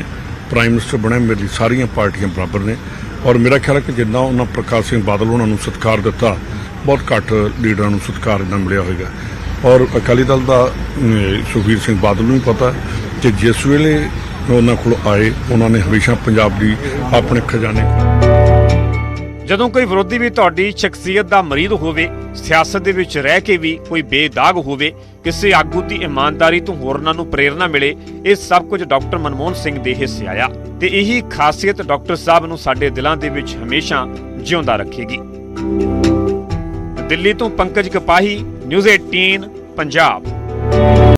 ਪ੍ਰਾਈਮ ਮਿਨਿਸਟਰ ਬਣਿਆ ਮੇਰੇ ਲਈ ਸਾਰੀਆਂ ਪਾਰਟੀਆਂ ਬਰਾਬਰ ਨੇ ਔਰ ਮੇਰਾ ਖਿਆਲ ਹੈ ਕਿ ਜਿੰਨਾ ਉਹਨਾਂ ਪ੍ਰਕਾਸ਼ ਸਿੰਘ ਬਾਦਲ ਉਹਨਾਂ ਨੂੰ ਸਤਿਕਾਰ ਦਿੱਤਾ ਬਹੁਤ ਘੱਟ ਲੀਡਰਾਂ ਨੂੰ ਸਤਿਕਾਰ ਇੰਨਾ ਮਿਲਿਆ ਹੋਵੇਗਾ। ਔਰ ਅਕਾਲੀ ਦਲ ਦਾ ਅਮ, ਸੁਖਬੀਰ ਸਿੰਘ ਬਾਦਲ ਨੂੰ ਵੀ ਪਤਾ ਕਿ ਜਿਸ ਵੇਲੇ ਉਹਨਾਂ ਕੋਲ ਆਏ ਉਹਨਾਂ ਨੇ ਹਮੇਸ਼ਾ ਪੰਜਾਬ ਦੀ ਆਪਣੇ ਖਜ਼ਾਨੇ ਜਦੋਂ ਕੋਈ ਵਿਰੋਧੀ ਵੀ ਤੁਹਾਡੀ ਸ਼ਖਸੀਅਤ ਦਾ ਮਰੀਦ ਹੋਵੇ, ਸਿਆਸਤ ਦੇ ਵਿੱਚ ਰਹਿ ਕੇ ਵੀ ਕੋਈ ਬੇਦਾਗ ਹੋਵੇ, ਕਿਸੇ ਆਗੂ ਦੀ ਇਮਾਨਦਾਰੀ ਤੋਂ ਹੋਰਨਾਂ ਨੂੰ ਪ੍ਰੇਰਣਾ ਮਿਲੇ, ਇਹ ਸਭ ਕੁਝ ਡਾਕਟਰ ਮਨਮੋਹਨ ਸਿੰਘ ਦੇ ਹਿੱਸੇ ਆਇਆ। ਤੇ ਇਹੀ ਖਾਸੀਅਤ ਡਾਕਟਰ ਸਾਹਿਬ ਨੂੰ ਸਾਡੇ ਦਿਲਾਂ ਦੇ ਵਿੱਚ ਹਮੇਸ਼ਾ ਜਿਉਂਦਾ ਰੱਖੇਗੀ। ਦਿੱਲੀ ਤੋਂ ਪੰਕਜ ਕਪਾਹੀ ਨਿਊਜ਼ 18 ਪੰਜਾਬ।